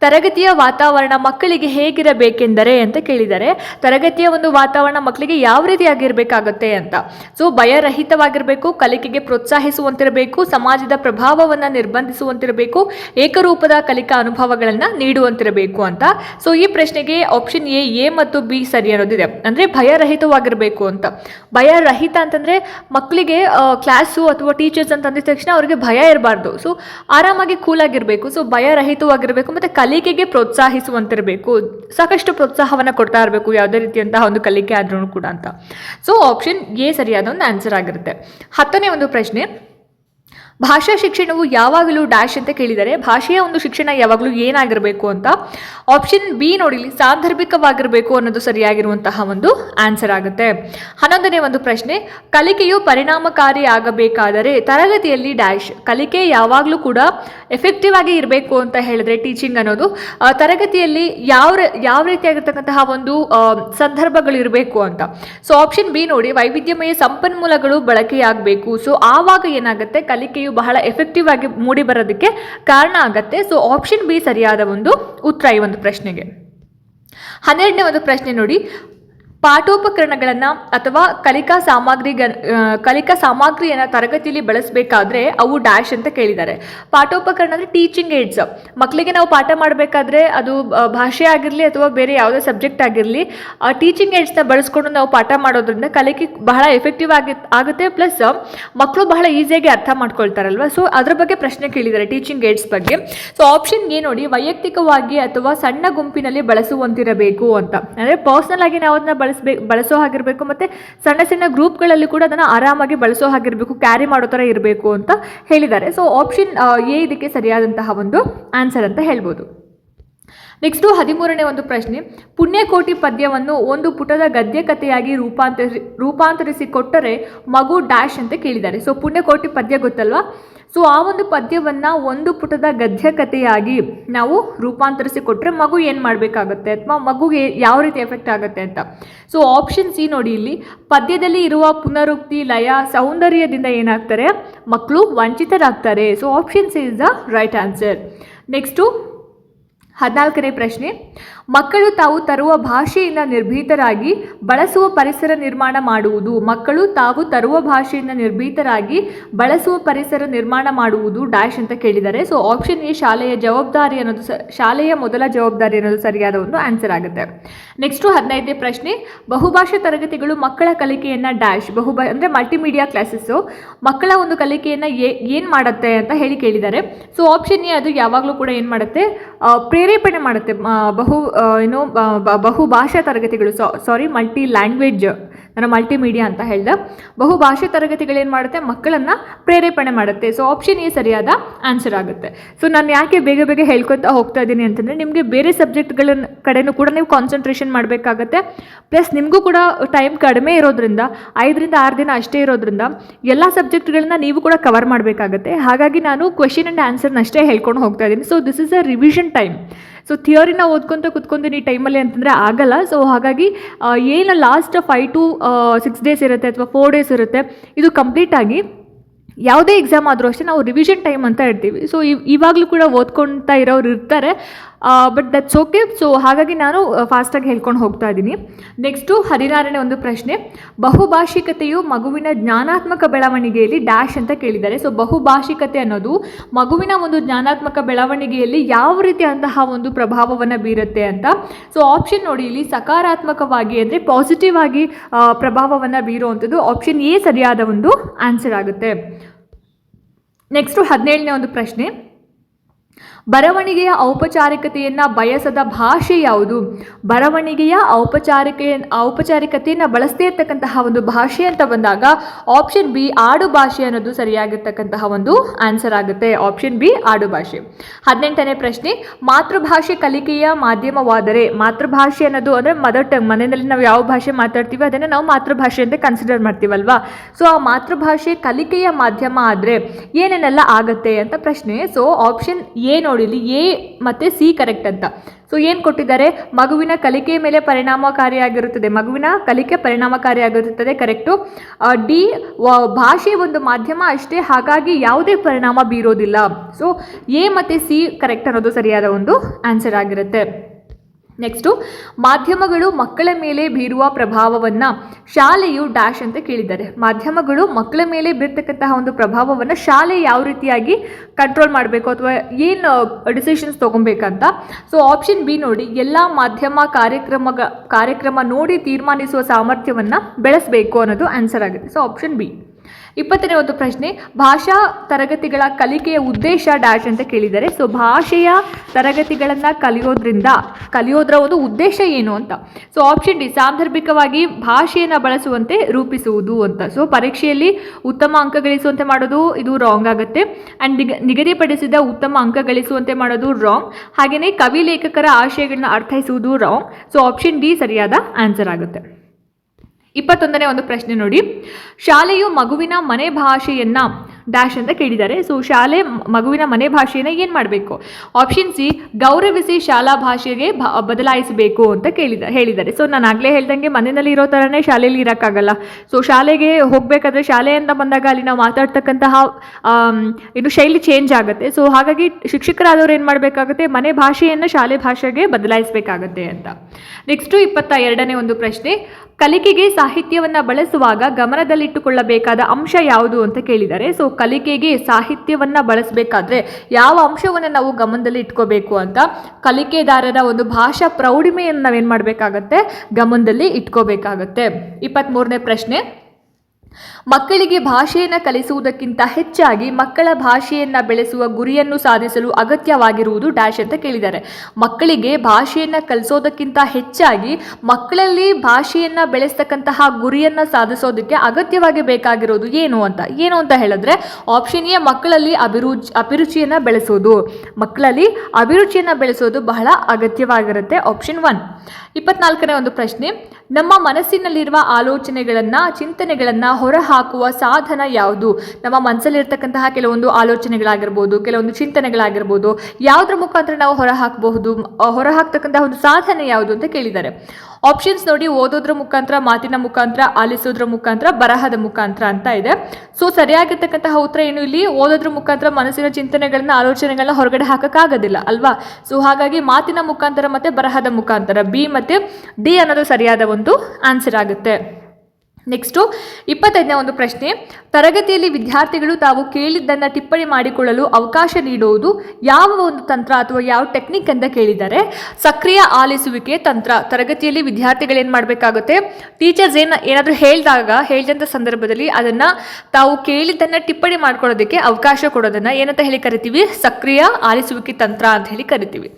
ತರಗತಿಯ ವಾತಾವರಣ ಮಕ್ಕಳಿಗೆ ಹೇಗಿರಬೇಕೆಂದರೆ ಅಂತ ಕೇಳಿದ್ದಾರೆ. ತರಗತಿಯ ಒಂದು ವಾತಾವರಣ ಮಕ್ಕಳಿಗೆ ಯಾವ ರೀತಿಯಾಗಿರಬೇಕಾಗತ್ತೆ ಅಂತ. ಸೊ, ಭಯರಹಿತವಾಗಿರಬೇಕು, ಕಲಿಕೆಗೆ ಪ್ರೋತ್ಸಾಹಿಸುವಂತಿರಬೇಕು, ಸಮಾಜದ ಪ್ರಭಾವವನ್ನು ನಿರ್ಬಂಧಿಸುವಂತಿರಬೇಕು, ಏಕರೂಪದ ಕಲಿಕಾ ಅನುಭವಗಳನ್ನು ನೀಡುವಂತಿರಬೇಕು ಅಂತ. ಸೊ, ಈ ಪ್ರಶ್ನೆಗೆ ಆಪ್ಷನ್ ಎ ಎ ಮತ್ತು ಬಿ ಸರಿ ಅನ್ನೋದಿದೆ. ಅಂದರೆ ಭಯರಹಿತವಾಗಿರಬೇಕು ಅಂತ. ಭಯರಹಿತ ಅಂತಂದರೆ ಮಕ್ಕಳಿಗೆ ಕ್ಲಾಸು ಅಥವಾ ಟೀಚರ್ಸ್ ಅಂತ ಅಂದಿದ ತಕ್ಷಣ ಅವರಿಗೆ ಭಯ ಇರಬಾರ್ದು. ಸೊ, ಆರಾಮಾಗಿ ಕೂಲಾಗಿರಬೇಕು ಸೊ, ಭಯರಹಿತವಾಗಿರಬೇಕು, ಮತ್ತು ಕಲಿಕೆಗೆ ಪ್ರೋತ್ಸಾಹಿಸುವಂತಿರಬೇಕು. ಸಾಕಷ್ಟು ಪ್ರೋತ್ಸಾಹವನ್ನು ಕೊಡ್ತಾ ಇರಬೇಕು ಯಾವುದೇ ರೀತಿಯಂತಹ ಒಂದು ಕಲಿಕೆ ಆದ್ರೂ ಕೂಡ ಅಂತ. ಸೊ ಆಪ್ಷನ್ ಎ ಸರಿಯಾದ ಒಂದು ಆನ್ಸರ್ ಆಗಿರುತ್ತೆ. ಹತ್ತನೇ ಒಂದು ಪ್ರಶ್ನೆ ಭಾಷಾ ಶಿಕ್ಷಣವು ಯಾವಾಗಲೂ ಡ್ಯಾಶ್ ಅಂತ ಕೇಳಿದರೆ ಭಾಷೆಯ ಒಂದು ಶಿಕ್ಷಣ ಯಾವಾಗಲೂ ಏನಾಗಿರಬೇಕು ಅಂತ ಆಪ್ಷನ್ ಬಿ ನೋಡಿಲಿ ಸಾಂದರ್ಭಿಕವಾಗಿರಬೇಕು ಅನ್ನೋದು ಸರಿಯಾಗಿರುವಂತಹ ಒಂದು ಆನ್ಸರ್ ಆಗುತ್ತೆ. ಹನ್ನೊಂದನೇ ಒಂದು ಪ್ರಶ್ನೆ, ಕಲಿಕೆಯು ಪರಿಣಾಮಕಾರಿ ಆಗಬೇಕಾದರೆ ತರಗತಿಯಲ್ಲಿ ಡ್ಯಾಶ್, ಕಲಿಕೆ ಯಾವಾಗಲೂ ಕೂಡ ಎಫೆಕ್ಟಿವ್ ಆಗಿ ಇರಬೇಕು ಅಂತ ಹೇಳಿದ್ರೆ ಟೀಚಿಂಗ್ ಅನ್ನೋದು ತರಗತಿಯಲ್ಲಿ ಯಾವ ಯಾವ ರೀತಿಯಾಗಿರ್ತಕ್ಕಂತಹ ಒಂದು ಸಂದರ್ಭಗಳು ಇರಬೇಕು ಅಂತ. ಸೊ ಆಪ್ಷನ್ ಬಿ ನೋಡಿ, ವೈವಿಧ್ಯಮಯ ಸಂಪನ್ಮೂಲಗಳು ಬಳಕೆಯಾಗಬೇಕು. ಸೊ ಆವಾಗ ಏನಾಗುತ್ತೆ, ಕಲಿಕೆಯು ಬಹಳ ಎಫೆಕ್ಟಿವ್ ಆಗಿ ಮೂಡಿ ಬರೋದಕ್ಕೆ ಕಾರಣ ಆಗತ್ತೆ. ಸೊ ಆಪ್ಷನ್ ಬಿ ಸರಿಯಾದ ಒಂದು ಉತ್ತರ ಈ ಒಂದು ಪ್ರಶ್ನೆಗೆ. ಹನ್ನೆರಡನೇ ಒಂದು ಪ್ರಶ್ನೆ ನೋಡಿ. ಪಾಠೋಪಕರಣಗಳನ್ನು ಅಥವಾ ಕಲಿಕಾ ಸಾಮಗ್ರಿ ಕಲಿಕಾ ಸಾಮಗ್ರಿಯನ್ನು ತರಗತಿಯಲ್ಲಿ ಬಳಸಬೇಕಾದ್ರೆ ಅವು ಡ್ಯಾಶ್ ಅಂತ ಕೇಳಿದ್ದಾರೆ. ಪಾಠೋಪಕರಣ ಅಂದರೆ ಟೀಚಿಂಗ್ ಏಡ್ಸ್ ಮಕ್ಕಳಿಗೆ ನಾವು ಪಾಠ ಮಾಡಬೇಕಾದ್ರೆ ಅದು ಭಾಷೆ ಆಗಿರಲಿ ಅಥವಾ ಬೇರೆ ಯಾವುದೇ ಸಬ್ಜೆಕ್ಟ್ ಆಗಿರಲಿ ಟೀಚಿಂಗ್ ಏಡ್ಸ್ನ ಬಳಸ್ಕೊಂಡು ನಾವು ಪಾಠ ಮಾಡೋದ್ರಿಂದ ಕಲಿಕೆ ಬಹಳ ಎಫೆಕ್ಟಿವ್ ಆಗಿ, ಆಗುತ್ತೆ. ಪ್ಲಸ್ ಮಕ್ಕಳು ಬಹಳ ಈಸಿಯಾಗಿ ಅರ್ಥ ಮಾಡ್ಕೊಳ್ತಾರಲ್ವ? ಸೊ ಅದ್ರ ಬಗ್ಗೆ ಪ್ರಶ್ನೆ ಕೇಳಿದ್ದಾರೆ ಟೀಚಿಂಗ್ ಏಡ್ಸ್ ಬಗ್ಗೆ. ಸೊ ಆಪ್ಷನ್ ಎ ನೋಡಿ, ವೈಯಕ್ತಿಕವಾಗಿ ಅಥವಾ ಸಣ್ಣ ಗುಂಪಿನಲ್ಲಿ ಬಳಸುವಂತಿರಬೇಕು ಅಂತ. ಅಂದರೆ ಪರ್ಸ್ನಲ್ ಆಗಿ ನಾವು ಅದನ್ನ ಬಳಸಬೇಕು ಬಳಸೋ ಹಾಗಿರಬೇಕು ಮತ್ತು ಸಣ್ಣ ಸಣ್ಣ ಗ್ರೂಪ್ಗಳಲ್ಲಿ ಕೂಡ ಅದನ್ನು ಆರಾಮಾಗಿ ಬಳಸೋ ಹಾಗಿರಬೇಕು, ಕ್ಯಾರಿ ಮಾಡೋ ಥರ ಇರಬೇಕು ಅಂತ ಹೇಳಿದ್ದಾರೆ. ಸೊ ಆಪ್ಷನ್ ಎ ಇದಕ್ಕೆ ಸರಿಯಾದಂತಹ ಒಂದು ಆನ್ಸರ್ ಅಂತ ಹೇಳ್ಬೋದು. ನೆಕ್ಸ್ಟು ಹದಿಮೂರನೇ ಒಂದು ಪ್ರಶ್ನೆ. ಪುಣ್ಯಕೋಟಿ ಪದ್ಯವನ್ನು ಒಂದು ಪುಟದ ಗದ್ಯ ಕಥೆಯಾಗಿ ರೂಪಾಂತರಿ ರೂಪಾಂತರಿಸಿ ಕೊಟ್ಟರೆ ಮಗು ಡ್ಯಾಶ್ ಅಂತ ಕೇಳಿದ್ದಾರೆ. ಸೊ ಪುಣ್ಯಕೋಟಿ ಪದ್ಯ ಗೊತ್ತಲ್ವಾ? ಸೊ ಆ ಒಂದು ಪದ್ಯವನ್ನು ಒಂದು ಪುಟದ ಗದ್ಯ ಕಥೆಯಾಗಿ ನಾವು ರೂಪಾಂತರಿಸಿಕೊಟ್ರೆ ಮಗು ಏನು ಮಾಡಬೇಕಾಗುತ್ತೆ ಅಥವಾ ಮಗುಗೆ ಯಾವ ರೀತಿ ಎಫೆಕ್ಟ್ ಆಗುತ್ತೆ ಅಂತ. ಸೊ ಆಪ್ಷನ್ ಸಿ ನೋಡಿ ಇಲ್ಲಿ. ಪದ್ಯದಲ್ಲಿ ಇರುವ ಪುನರುಕ್ತಿ, ಲಯ, ಸೌಂದರ್ಯದಿಂದ ಏನಾಗ್ತಾರೆ? ಮಕ್ಕಳು ವಂಚಿತರಾಗ್ತಾರೆ. So option C is the right answer next ಹದಿನಾಲ್ಕನೇ ಪ್ರಶ್ನೆ. ಮಕ್ಕಳು ತಾವು ತರುವ ಭಾಷೆಯಿಂದ ನಿರ್ಭೀತರಾಗಿ ಬಳಸುವ ಪರಿಸರ ನಿರ್ಮಾಣ ಮಾಡುವುದು. ಮಕ್ಕಳು ತಾವು ತರುವ ಭಾಷೆಯಿಂದ ನಿರ್ಭೀತರಾಗಿ ಬಳಸುವ ಪರಿಸರ ನಿರ್ಮಾಣ ಮಾಡುವುದು ಡ್ಯಾಶ್ ಅಂತ ಕೇಳಿದ್ದಾರೆ. ಸೊ ಆಪ್ಷನ್ ಎ ಶಾಲೆಯ ಜವಾಬ್ದಾರಿ ಅನ್ನೋದು ಶಾಲೆಯ ಮೊದಲ ಜವಾಬ್ದಾರಿ ಅನ್ನೋದು ಸರಿಯಾದ ಒಂದು ಆನ್ಸರ್ ಆಗುತ್ತೆ. ನೆಕ್ಸ್ಟು ಹದಿನೈದನೇ ಪ್ರಶ್ನೆ. ಬಹುಭಾಷಾ ತರಗತಿಗಳು ಮಕ್ಕಳ ಕಲಿಕೆಯನ್ನು ಡ್ಯಾಶ್, ಬಹುಭಾ, ಅಂದರೆ ಮಲ್ಟಿಮೀಡಿಯಾ ಕ್ಲಾಸಸ್ಸು ಮಕ್ಕಳ ಒಂದು ಕಲಿಕೆಯನ್ನು ಏನು ಮಾಡುತ್ತೆ ಅಂತ ಹೇಳಿ ಕೇಳಿದ್ದಾರೆ. ಸೊ ಆಪ್ಷನ್ ಎ ಅದು ಯಾವಾಗಲೂ ಕೂಡ ಏನು ಮಾಡುತ್ತೆ? ಪ್ರೇರೇಪಣೆ ಮಾಡುತ್ತೆ. ಬಹು ಏನೋ ಏನು ಬ- ಬ- ಬಹುಭಾಷಾ ತರಗತಿಗಳು ಸಾರಿ ಮಲ್ಟಿ ಲ್ಯಾಂಗ್ವೇಜ್ ನಾನು ಮಲ್ಟಿಮೀಡಿಯಾ ಅಂತ ಹೇಳ್ದೆ. ಬಹುಭಾಷಾ ತರಗತಿಗಳೇನು ಮಾಡುತ್ತೆ? ಮಕ್ಕಳನ್ನು ಪ್ರೇರೇಪಣೆ ಮಾಡುತ್ತೆ. ಸೊ ಆಪ್ಷನ್ ಎ ಸರಿಯಾದ ಆನ್ಸರ್ ಆಗುತ್ತೆ. ಸೊ ನಾನು ಯಾಕೆ ಬೇಗ ಬೇಗ ಹೇಳ್ಕೊತಾ ಹೋಗ್ತಾ ಇದ್ದೀನಿ ಅಂತಂದರೆ, ನಿಮಗೆ ಬೇರೆ ಸಬ್ಜೆಕ್ಟ್ಗಳ ಕಡೆನೂ ಕೂಡ ನೀವು ಕಾನ್ಸಂಟ್ರೇಷನ್ ಮಾಡಬೇಕಾಗತ್ತೆ. ಪ್ಲಸ್ ನಿಮಗೂ ಕೂಡ ಟೈಮ್ ಕಡಿಮೆ ಇರೋದ್ರಿಂದ, ಐದರಿಂದ ಆರು ದಿನ ಅಷ್ಟೇ ಇರೋದ್ರಿಂದ, ಎಲ್ಲ ಸಬ್ಜೆಕ್ಟ್ಗಳನ್ನ ನೀವು ಕೂಡ ಕವರ್ ಮಾಡಬೇಕಾಗತ್ತೆ. ಹಾಗಾಗಿ ನಾನು ಕ್ವೆಶನ್ ಆ್ಯಂಡ್ ಆನ್ಸರ್ನ ಅಷ್ಟೇ ಹೇಳ್ಕೊಂಡು ಹೋಗ್ತಾ ಇದ್ದೀನಿ. So this is a revision time so ಥಿಯೋರಿನ ಓದ್ಕೊತ ಕುತ್ಕೊಂತೀನಿ ಈ ಟೈಮಲ್ಲಿ ಅಂತಂದರೆ ಆಗಲ್ಲ. ಸೊ ಹಾಗಾಗಿ ಏನು last five to six days ಇರುತ್ತೆ ಅಥವಾ ಫೋರ್ ಡೇಸ್ ಇರುತ್ತೆ, ಇದು ಕಂಪ್ಲೀಟಾಗಿ ಯಾವುದೇ ಎಕ್ಸಾಮ್ ಆದರೂ ಅಷ್ಟೇ ನಾವು ರಿವಿಷನ್ ಟೈಮ್ ಅಂತ ಇರ್ತೀವಿ ಸೊ ಇವಾಗಲೂ ಕೂಡ ಓದ್ಕೊತಾ ಇರೋರು ಇರ್ತಾರೆ. ಬಟ್ ದಟ್ಸ್ ಓಕೆ ಸೊ ಹಾಗಾಗಿ ನಾನು ಫಾಸ್ಟಾಗಿ ಹೇಳ್ಕೊಂಡು ಹೋಗ್ತಾ ಇದ್ದೀನಿ. ನೆಕ್ಸ್ಟು ಹದಿನಾರನೇ ಒಂದು ಪ್ರಶ್ನೆ. ಬಹುಭಾಷಿಕತೆಯು ಮಗುವಿನ ಜ್ಞಾನಾತ್ಮಕ ಬೆಳವಣಿಗೆಯಲ್ಲಿ ಡ್ಯಾಶ್ ಅಂತ ಕೇಳಿದ್ದಾರೆ. ಸೊ ಬಹುಭಾಷಿಕತೆ ಅನ್ನೋದು ಮಗುವಿನ ಒಂದು ಜ್ಞಾನಾತ್ಮಕ ಬೆಳವಣಿಗೆಯಲ್ಲಿ ಯಾವ ರೀತಿಯಾದಂತಹ ಒಂದು ಪ್ರಭಾವವನ್ನು ಬೀರುತ್ತೆ ಅಂತ. ಸೊ ಆಪ್ಷನ್ ನೋಡಿ, ಇಲ್ಲಿ ಸಕಾರಾತ್ಮಕವಾಗಿ ಅಂದರೆ ಪಾಸಿಟಿವ್ ಆಗಿ ಪ್ರಭಾವವನ್ನು ಬೀರುವಂಥದ್ದು ಆಪ್ಷನ್ ಎ ಸರಿಯಾದ ಒಂದು ಆನ್ಸರ್ ಆಗುತ್ತೆ. ನೆಕ್ಸ್ಟು ಹದಿನೇಳನೇ ಒಂದು ಪ್ರಶ್ನೆ. ಬರವಣಿಗೆಯ ಔಪಚಾರಿಕತೆಯನ್ನು ಬಯಸದ ಭಾಷೆ ಯಾವುದು? ಬರವಣಿಗೆಯ ಔಪಚಾರಿಕ, ಔಪಚಾರಿಕತೆಯನ್ನು ಬಳಸದೇ ಇರತಕ್ಕಂತಹ ಒಂದು ಭಾಷೆ ಅಂತ ಬಂದಾಗ ಆಪ್ಷನ್ ಬಿ ಆಡು ಭಾಷೆ ಅನ್ನೋದು ಸರಿಯಾಗಿರ್ತಕ್ಕಂತಹ ಒಂದು ಆನ್ಸರ್ ಆಗುತ್ತೆ. ಆಪ್ಷನ್ ಬಿ ಆಡು ಭಾಷೆ. ಹದಿನೆಂಟನೇ ಪ್ರಶ್ನೆ, ಮಾತೃಭಾಷೆ ಕಲಿಕೆಯ ಮಾಧ್ಯಮವಾದರೆ ಮಾತೃಭಾಷೆ ಅನ್ನೋದು ಅಂದರೆ ಮದರ್ ಟಂಗ್ ಮನೆಯಲ್ಲಿ ನಾವು ಯಾವ ಭಾಷೆ ಮಾತಾಡ್ತೀವಿ ಅದನ್ನು ನಾವು ಮಾತೃಭಾಷೆ ಅಂತ ಕನ್ಸಿಡರ್ ಮಾಡ್ತೀವಲ್ವಾ? ಸೊ ಆ ಮಾತೃಭಾಷೆ ಕಲಿಕೆಯ ಮಾಧ್ಯಮ ಆದರೆ ಏನೇನೆಲ್ಲ ಆಗುತ್ತೆ ಅಂತ ಪ್ರಶ್ನೆ. ಸೊ ಆಪ್ಷನ್ ಎ ನೋಡಿಲಿ ಎ ಮತ್ತು ಸಿ ಕರೆಕ್ಟ್ ಅಂತ. ಸೊ ಏನು ಕೊಟ್ಟಿದ್ದಾರೆ? ಮಗುವಿನ ಕಲಿಕೆ ಮೇಲೆ ಪರಿಣಾಮಕಾರಿಯಾಗಿರುತ್ತದೆ. ಮಗುವಿನ ಕಲಿಕೆ ಪರಿಣಾಮಕಾರಿಯಾಗಿರುತ್ತದೆ ಕರೆಕ್ಟು ಡಿ ಭಾಷೆ ಒಂದು ಮಾಧ್ಯಮ ಅಷ್ಟೇ, ಹಾಗಾಗಿ ಯಾವುದೇ ಪರಿಣಾಮ ಬೀರೋದಿಲ್ಲ. ಸೊ ಎ ಮತ್ತು ಸಿ ಕರೆಕ್ಟ್ ಅನ್ನೋದು ಸರಿಯಾದ ಒಂದು ಆನ್ಸರ್ ಆಗಿರುತ್ತೆ. ನೆಕ್ಸ್ಟು ಮಾಧ್ಯಮಗಳು ಮಕ್ಕಳ ಮೇಲೆ ಬೀರುವ ಪ್ರಭಾವವನ್ನು ಶಾಲೆಯು ಡ್ಯಾಶ್ ಅಂತ ಕೇಳಿದ್ದಾರೆ. ಮಾಧ್ಯಮಗಳು ಮಕ್ಕಳ ಮೇಲೆ ಬೀರ್ತಕ್ಕಂತಹ ಒಂದು ಪ್ರಭಾವವನ್ನು ಶಾಲೆ ಯಾವ ರೀತಿಯಾಗಿ ಕಂಟ್ರೋಲ್ ಮಾಡಬೇಕು ಅಥವಾ ಏನು ಡಿಸಿಷನ್ಸ್ ತೊಗೊಬೇಕಂತ? ಸೊ ಆಪ್ಷನ್ ಬಿ ನೋಡಿ, ಎಲ್ಲ ಮಾಧ್ಯಮ ಕಾರ್ಯಕ್ರಮ ಕಾರ್ಯಕ್ರಮ ನೋಡಿ ತೀರ್ಮಾನಿಸುವ ಸಾಮರ್ಥ್ಯವನ್ನು ಬೆಳೆಸಬೇಕು ಅನ್ನೋದು ಆನ್ಸರ್ ಆಗುತ್ತೆ. ಸೊ ಆಪ್ಷನ್ ಬಿ ಇಪ್ಪತ್ತನೇ ಒಂದು ಪ್ರಶ್ನೆ, ಭಾಷಾ ತರಗತಿಗಳ ಕಲಿಕೆಯ ಉದ್ದೇಶ ಡ್ಯಾಶ್ ಅಂತ ಕೇಳಿದ್ದಾರೆ. ಸೊ ಭಾಷೆಯ ತರಗತಿಗಳನ್ನು ಕಲಿಯೋದ್ರಿಂದ, ಕಲಿಯೋದ್ರ ಒಂದು ಉದ್ದೇಶ ಏನು ಅಂತ? ಸೊ ಆಪ್ಷನ್ ಡಿ ಸಾಂದರ್ಭಿಕವಾಗಿ ಭಾಷೆಯನ್ನು ಬಳಸುವಂತೆ ರೂಪಿಸುವುದು ಅಂತ. ಸೊ ಪರೀಕ್ಷೆಯಲ್ಲಿ ಉತ್ತಮ ಅಂಕ ಗಳಿಸುವಂತೆ ಮಾಡೋದು ಇದು ರಾಂಗ್ ಆಗುತ್ತೆ. ಆ್ಯಂಡ್ ನಿಗ, ನಿಗದಿಪಡಿಸಿದ ಉತ್ತಮ ಅಂಕ ಗಳಿಸುವಂತೆ ಮಾಡೋದು ರಾಂಗ್ ಹಾಗೆಯೇ ಕವಿ ಲೇಖಕರ ಆಶಯಗಳನ್ನ ಅರ್ಥೈಸುವುದು ರಾಂಗ್ ಸೊ ಆಪ್ಷನ್ ಡಿ ಸರಿಯಾದ ಆನ್ಸರ್ ಆಗುತ್ತೆ. ಇಪ್ಪತ್ತೊಂದನೇ ಒಂದು ಪ್ರಶ್ನೆ ನೋಡಿ. ಶಾಲೆಯು ಮಗುವಿನ ಮನೆ ಭಾಷೆಯನ್ನ ಡ್ಯಾಶ್ ಅಂತ ಕೇಳಿದ್ದಾರೆ. ಸೊ ಶಾಲೆ ಮಗುವಿನ ಮನೆ ಭಾಷೆಯನ್ನು ಏನು ಮಾಡಬೇಕು? ಆಪ್ಷನ್ ಸಿ ಗೌರವಿಸಿ ಶಾಲಾ ಭಾಷೆಗೆ ಬದಲಾಯಿಸಬೇಕು ಅಂತ ಕೇಳಿದ, ಹೇಳಿದ್ದಾರೆ. ಸೊ ನಾನು ಆಗಲೇ ಹೇಳ್ದಂಗೆ ಮನೆಯಲ್ಲಿ ಇರೋ ಥರನೇ ಶಾಲೆಯಲ್ಲಿ ಇರೋಕ್ಕಾಗಲ್ಲ. ಸೊ ಶಾಲೆಗೆ ಹೋಗಬೇಕಾದ್ರೆ ಶಾಲೆಯಿಂದ ಬಂದಾಗ ಅಲ್ಲಿ ನಾವು ಮಾತಾಡ್ತಕ್ಕಂತಹ ಇದು ಶೈಲಿ ಚೇಂಜ್ ಆಗುತ್ತೆ. ಸೊ ಹಾಗಾಗಿ ಶಿಕ್ಷಕರಾದವರು ಏನು ಮಾಡಬೇಕಾಗುತ್ತೆ? ಮನೆ ಭಾಷೆಯನ್ನು ಶಾಲೆ ಭಾಷೆಗೆ ಬದಲಾಯಿಸಬೇಕಾಗತ್ತೆ ಅಂತ. ನೆಕ್ಸ್ಟು ಇಪ್ಪತ್ತ ಎರಡನೇ ಒಂದು ಪ್ರಶ್ನೆ, ಕಲಿಕೆಗೆ ಸಾಹಿತ್ಯವನ್ನು ಬಳಸುವಾಗ ಗಮನದಲ್ಲಿಟ್ಟುಕೊಳ್ಳಬೇಕಾದ ಅಂಶ ಯಾವುದು ಅಂತ ಕೇಳಿದ್ದಾರೆ. ಸೊ ಕಲಿಕೆಗೆ ಸಾಹಿತ್ಯವನ್ನು ಬಳಸಬೇಕಾದ್ರೆ ಯಾವ ಅಂಶವನ್ನು ನಾವು ಗಮನದಲ್ಲಿ ಇಟ್ಕೋಬೇಕು ಅಂತ ಕಲಿಕೆದಾರರ ಒಂದು ಭಾಷಾ ಪ್ರೌಢಿಮೆಯನ್ನು ನಾವೇನು ಮಾಡಬೇಕಾಗತ್ತೆ? ಗಮನದಲ್ಲಿ ಇಟ್ಕೋಬೇಕಾಗತ್ತೆ. ಇಪ್ಪತ್ತ್ಮೂರನೇ ಪ್ರಶ್ನೆ ಮಕ್ಕಳಿಗೆ ಭಾಷೆಯನ್ನು ಕಲಿಸುವುದಕ್ಕಿಂತ ಹೆಚ್ಚಾಗಿ ಮಕ್ಕಳ ಭಾಷೆಯನ್ನು ಬೆಳೆಸುವ ಗುರಿಯನ್ನು ಸಾಧಿಸಲು ಅಗತ್ಯವಾಗಿರುವುದು ಡ್ಯಾಶ್ ಅಂತ ಕೇಳಿದ್ದಾರೆ. ಮಕ್ಕಳಿಗೆ ಭಾಷೆಯನ್ನು ಕಲಿಸೋದಕ್ಕಿಂತ ಹೆಚ್ಚಾಗಿ ಮಕ್ಕಳಲ್ಲಿ ಭಾಷೆಯನ್ನು ಬೆಳೆಸ್ತಕ್ಕಂತಹ ಗುರಿಯನ್ನು ಸಾಧಿಸೋದಕ್ಕೆ ಅಗತ್ಯವಾಗಿ ಬೇಕಾಗಿರೋದು ಏನು ಅಂತ? ಏನು ಅಂತ ಹೇಳಿದ್ರೆ ಆಪ್ಷನ್ ಎ ಮಕ್ಕಳಲ್ಲಿ ಅಭಿರುಚಿ, ಅಭಿರುಚಿಯನ್ನು ಬೆಳೆಸೋದು. ಮಕ್ಕಳಲ್ಲಿ ಅಭಿರುಚಿಯನ್ನು ಬೆಳೆಸೋದು ಬಹಳ ಅಗತ್ಯವಾಗಿರುತ್ತೆ ಆಪ್ಷನ್ ಒನ್ ಇಪ್ಪತ್ನಾಲ್ಕನೇ ಒಂದು ಪ್ರಶ್ನೆ. ನಮ್ಮ ಮನಸ್ಸಿನಲ್ಲಿರುವ ಆಲೋಚನೆಗಳನ್ನು, ಚಿಂತನೆಗಳನ್ನು ಹೊರಹಾಕುವ ಸಾಧನ ಯಾವುದು? ನಮ್ಮ ಮನಸ್ಸಲ್ಲಿರ್ತಕ್ಕಂತಹ ಕೆಲವೊಂದು ಆಲೋಚನೆಗಳಾಗಿರ್ಬೋದು, ಕೆಲವೊಂದು ಚಿಂತನೆಗಳಾಗಿರ್ಬೋದು, ಯಾವುದ್ರ ಮುಖಾಂತರ ನಾವು ಹೊರಹಾಕಬಹುದು ಹೊರಹಾಕ್ತಕ್ಕಂತಹ ಒಂದು ಸಾಧನೆ ಯಾವುದು ಅಂತ ಕೇಳಿದ್ದಾರೆ. ಆಪ್ಷನ್ಸ್ ನೋಡಿ ಓದೋದ್ರ ಮುಖಾಂತರ, ಮಾತಿನ ಮುಖಾಂತರ, ಆಲಿಸೋದ್ರ ಮುಖಾಂತರ, ಬರಹದ ಮುಖಾಂತರ ಅಂತ ಇದೆ. ಸೊ ಸರಿಯಾಗಿರ್ತಕ್ಕಂತಹ ಉತ್ತರ ಏನು ಇಲ್ಲಿ? ಓದೋದ್ರ ಮುಖಾಂತರ ಮನಸ್ಸಿನ ಚಿಂತನೆಗಳನ್ನ, ಆಲೋಚನೆಗಳನ್ನ ಹೊರಗಡೆ ಹಾಕಕ್ಕಾಗೋದಿಲ್ಲ, ಅಲ್ವಾ? ಸೊ ಹಾಗಾಗಿ ಮಾತಿನ ಮುಖಾಂತರ ಮತ್ತೆ ಬರಹದ ಮುಖಾಂತರ, ಬಿ ಮತ್ತೆ ಡಿ ಅನ್ನೋದು ಸರಿಯಾದ ಒಂದು ಆನ್ಸರ್ ಆಗುತ್ತೆ. ನೆಕ್ಸ್ಟು ಇಪ್ಪತ್ತೈದನೇ ಒಂದು ಪ್ರಶ್ನೆ. ತರಗತಿಯಲ್ಲಿ ವಿದ್ಯಾರ್ಥಿಗಳು ತಾವು ಕೇಳಿದ್ದನ್ನು ಟಿಪ್ಪಣಿ ಮಾಡಿಕೊಳ್ಳಲು ಅವಕಾಶ ನೀಡುವುದು ಯಾವ ಒಂದು ತಂತ್ರ ಅಥವಾ ಯಾವ ಟೆಕ್ನಿಕ್ ಅಂತ ಕೇಳಿದ್ದಾರೆ ಸಕ್ರಿಯ ಆಲಿಸುವಿಕೆ ತಂತ್ರ. ತರಗತಿಯಲ್ಲಿ ವಿದ್ಯಾರ್ಥಿಗಳು ಏನು ಮಾಡಬೇಕಾಗುತ್ತೆ? ಟೀಚರ್ಸ್ ಏನು ಏನಾದರೂ ಹೇಳಿದಾಗ ಹೇಳಿದಂಥ ಸಂದರ್ಭದಲ್ಲಿ ಅದನ್ನು ತಾವು ಕೇಳಿದ್ದನ್ನು ಟಿಪ್ಪಣಿ ಮಾಡ್ಕೊಳ್ಳೋದಕ್ಕೆ ಅವಕಾಶ ಕೊಡೋದನ್ನು ಏನಂತ ಹೇಳಿ ಕರಿತೀವಿ? ಸಕ್ರಿಯ ಆಲಿಸುವಿಕೆ ತಂತ್ರ ಅಂತ ಹೇಳಿ ಕರಿತೀವಿ.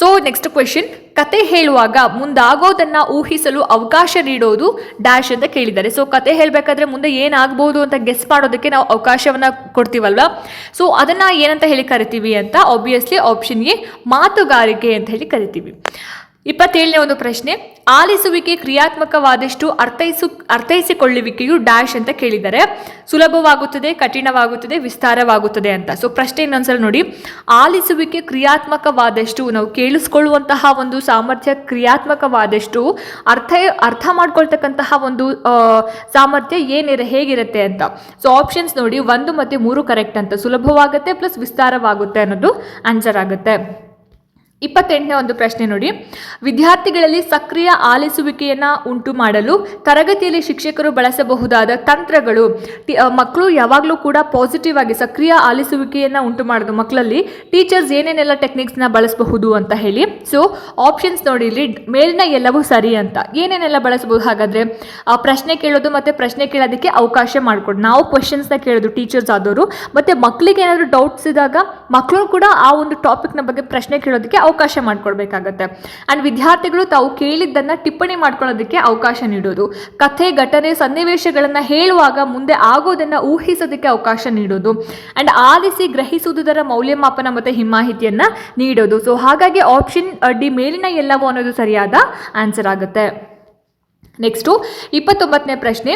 ಸೊ ನೆಕ್ಸ್ಟ್ ಕ್ವೆಶನ್ ಕತೆ ಹೇಳುವಾಗ ಮುಂದಾಗೋದನ್ನ ಊಹಿಸಲು ಅವಕಾಶ ನೀಡೋದು ಡ್ಯಾಶ್ ಅಂತ ಕೇಳಿದ್ದಾರೆ. ಸೊ ಕತೆ ಹೇಳಬೇಕಾದ್ರೆ ಮುಂದೆ ಏನಾಗಬಹುದು ಅಂತ ಗೆಸ್ ಮಾಡೋದಕ್ಕೆ ನಾವು ಅವಕಾಶವನ್ನ ಕೊಡ್ತೀವಲ್ವ? ಸೊ ಅದನ್ನ ಏನಂತ ಹೇಳಿ ಕರಿತೀವಿ ಅಂತ ಆಬ್ವಿಯಸ್ಲಿ ಆಪ್ಷನ್ ಎ ಮಾತುಗಾರಿಕೆ ಅಂತ ಹೇಳಿ ಕರಿತೀವಿ. ಇಪ್ಪತ್ತೇಳನೇ ಒಂದು ಪ್ರಶ್ನೆ, ಆಲಿಸುವಿಕೆ ಕ್ರಿಯಾತ್ಮಕವಾದಷ್ಟು ಅರ್ಥೈಸು, ಅರ್ಥೈಸಿಕೊಳ್ಳುವಿಕೆಯು ಡ್ಯಾಶ್ ಅಂತ ಕೇಳಿದ್ದಾರೆ. ಸುಲಭವಾಗುತ್ತದೆ, ಕಠಿಣವಾಗುತ್ತದೆ, ವಿಸ್ತಾರವಾಗುತ್ತದೆ ಅಂತ. ಸೊ ಪ್ರಶ್ನೆ ಇನ್ನೊಂದ್ಸಲ ನೋಡಿ. ಆಲಿಸುವಿಕೆ ಕ್ರಿಯಾತ್ಮಕವಾದಷ್ಟು, ನಾವು ಕೇಳಿಸ್ಕೊಳ್ಳುವಂತಹ ಒಂದು ಸಾಮರ್ಥ್ಯ ಕ್ರಿಯಾತ್ಮಕವಾದಷ್ಟು, ಅರ್ಥ ಅರ್ಥ ಮಾಡ್ಕೊಳ್ತಕ್ಕಂತಹ ಒಂದು ಸಾಮರ್ಥ್ಯ ಏನಿರ, ಹೇಗಿರುತ್ತೆ ಅಂತ. ಸೊ ಆಪ್ಷನ್ಸ್ ನೋಡಿ, ಒಂದು ಮತ್ತು ಮೂರು ಕರೆಕ್ಟ್ ಅಂತ. ಸುಲಭವಾಗುತ್ತೆ ಪ್ಲಸ್ ವಿಸ್ತಾರವಾಗುತ್ತೆ ಅನ್ನೋದು ಆನ್ಸರ್ ಆಗುತ್ತೆ. ಇಪ್ಪತ್ತೆಂಟನೇ ಒಂದು ಪ್ರಶ್ನೆ ನೋಡಿ. ವಿದ್ಯಾರ್ಥಿಗಳಲ್ಲಿ ಸಕ್ರಿಯ ಆಲಿಸುವಿಕೆಯನ್ನು ಉಂಟು ಮಾಡಲು ತರಗತಿಯಲ್ಲಿ ಶಿಕ್ಷಕರು ಬಳಸಬಹುದಾದ ತಂತ್ರಗಳು ಮಕ್ಕಳು ಯಾವಾಗಲೂ ಕೂಡ ಪಾಸಿಟಿವ್ ಆಗಿ ಸಕ್ರಿಯ ಆಲಿಸುವಿಕೆಯನ್ನು ಉಂಟು ಮಾಡೋದು. ಮಕ್ಕಳಲ್ಲಿ ಟೀಚರ್ಸ್ ಏನೇನೆಲ್ಲ ಟೆಕ್ನಿಕ್ಸ್ನ ಬಳಸಬಹುದು ಅಂತ ಹೇಳಿ. ಸೊ ಆಪ್ಷನ್ಸ್ ನೋಡಿ ಇಲ್ಲಿ. ಮೇಲಿನ ಎಲ್ಲವೂ ಸರಿ ಅಂತ. ಏನೇನೆಲ್ಲ ಬಳಸಬಹುದು? ಹಾಗಾದರೆ ಪ್ರಶ್ನೆ ಕೇಳೋದು ಮತ್ತು ಪ್ರಶ್ನೆ ಕೇಳೋದಕ್ಕೆ ಅವಕಾಶ ಮಾಡಿಕೊಡು. ನಾವು ಕ್ವಶನ್ಸ್ನ ಕೇಳೋದು ಟೀಚರ್ಸ್ ಆದವರು. ಮತ್ತು ಮಕ್ಕಳಿಗೆ ಏನಾದರೂ ಡೌಟ್ಸ್ ಇದ್ದಾಗ ಮಕ್ಕಳು ಕೂಡ ಆ ಒಂದು ಟಾಪಿಕ್ನ ಬಗ್ಗೆ ಪ್ರಶ್ನೆ ಕೇಳೋದಕ್ಕೆ ಅವಕಾಶ ಮಾಡಿಕೊಡ್ಬೇಕಾಗತ್ತೆ. ಆ್ಯಂಡ್ ವಿದ್ಯಾರ್ಥಿಗಳು ತಾವು ಕೇಳಿದ್ದನ್ನು ಟಿಪ್ಪಣಿ ಮಾಡ್ಕೊಳ್ಳೋದಕ್ಕೆ ಅವಕಾಶ ನೀಡೋದು. ಕಥೆ, ಘಟನೆ, ಸನ್ನಿವೇಶಗಳನ್ನು ಹೇಳುವಾಗ ಮುಂದೆ ಆಗೋದನ್ನು ಊಹಿಸೋದಕ್ಕೆ ಅವಕಾಶ ನೀಡೋದು. ಆ್ಯಂಡ್ ಆಲಿಸಿ ಗ್ರಹಿಸುವುದರ ಮೌಲ್ಯಮಾಪನ ಮತ್ತು ಹಿಮಾಹಿತಿಯನ್ನು ನೀಡೋದು. ಸೊ ಹಾಗಾಗಿ ಆಪ್ಷನ್ ಡಿ ಮೇಲಿನ ಎಲ್ಲವೂ ಅನ್ನೋದು ಸರಿಯಾದ ಆನ್ಸರ್ ಆಗುತ್ತೆ. ನೆಕ್ಸ್ಟು ಇಪ್ಪತ್ತೊಂಬತ್ತನೇ ಪ್ರಶ್ನೆ.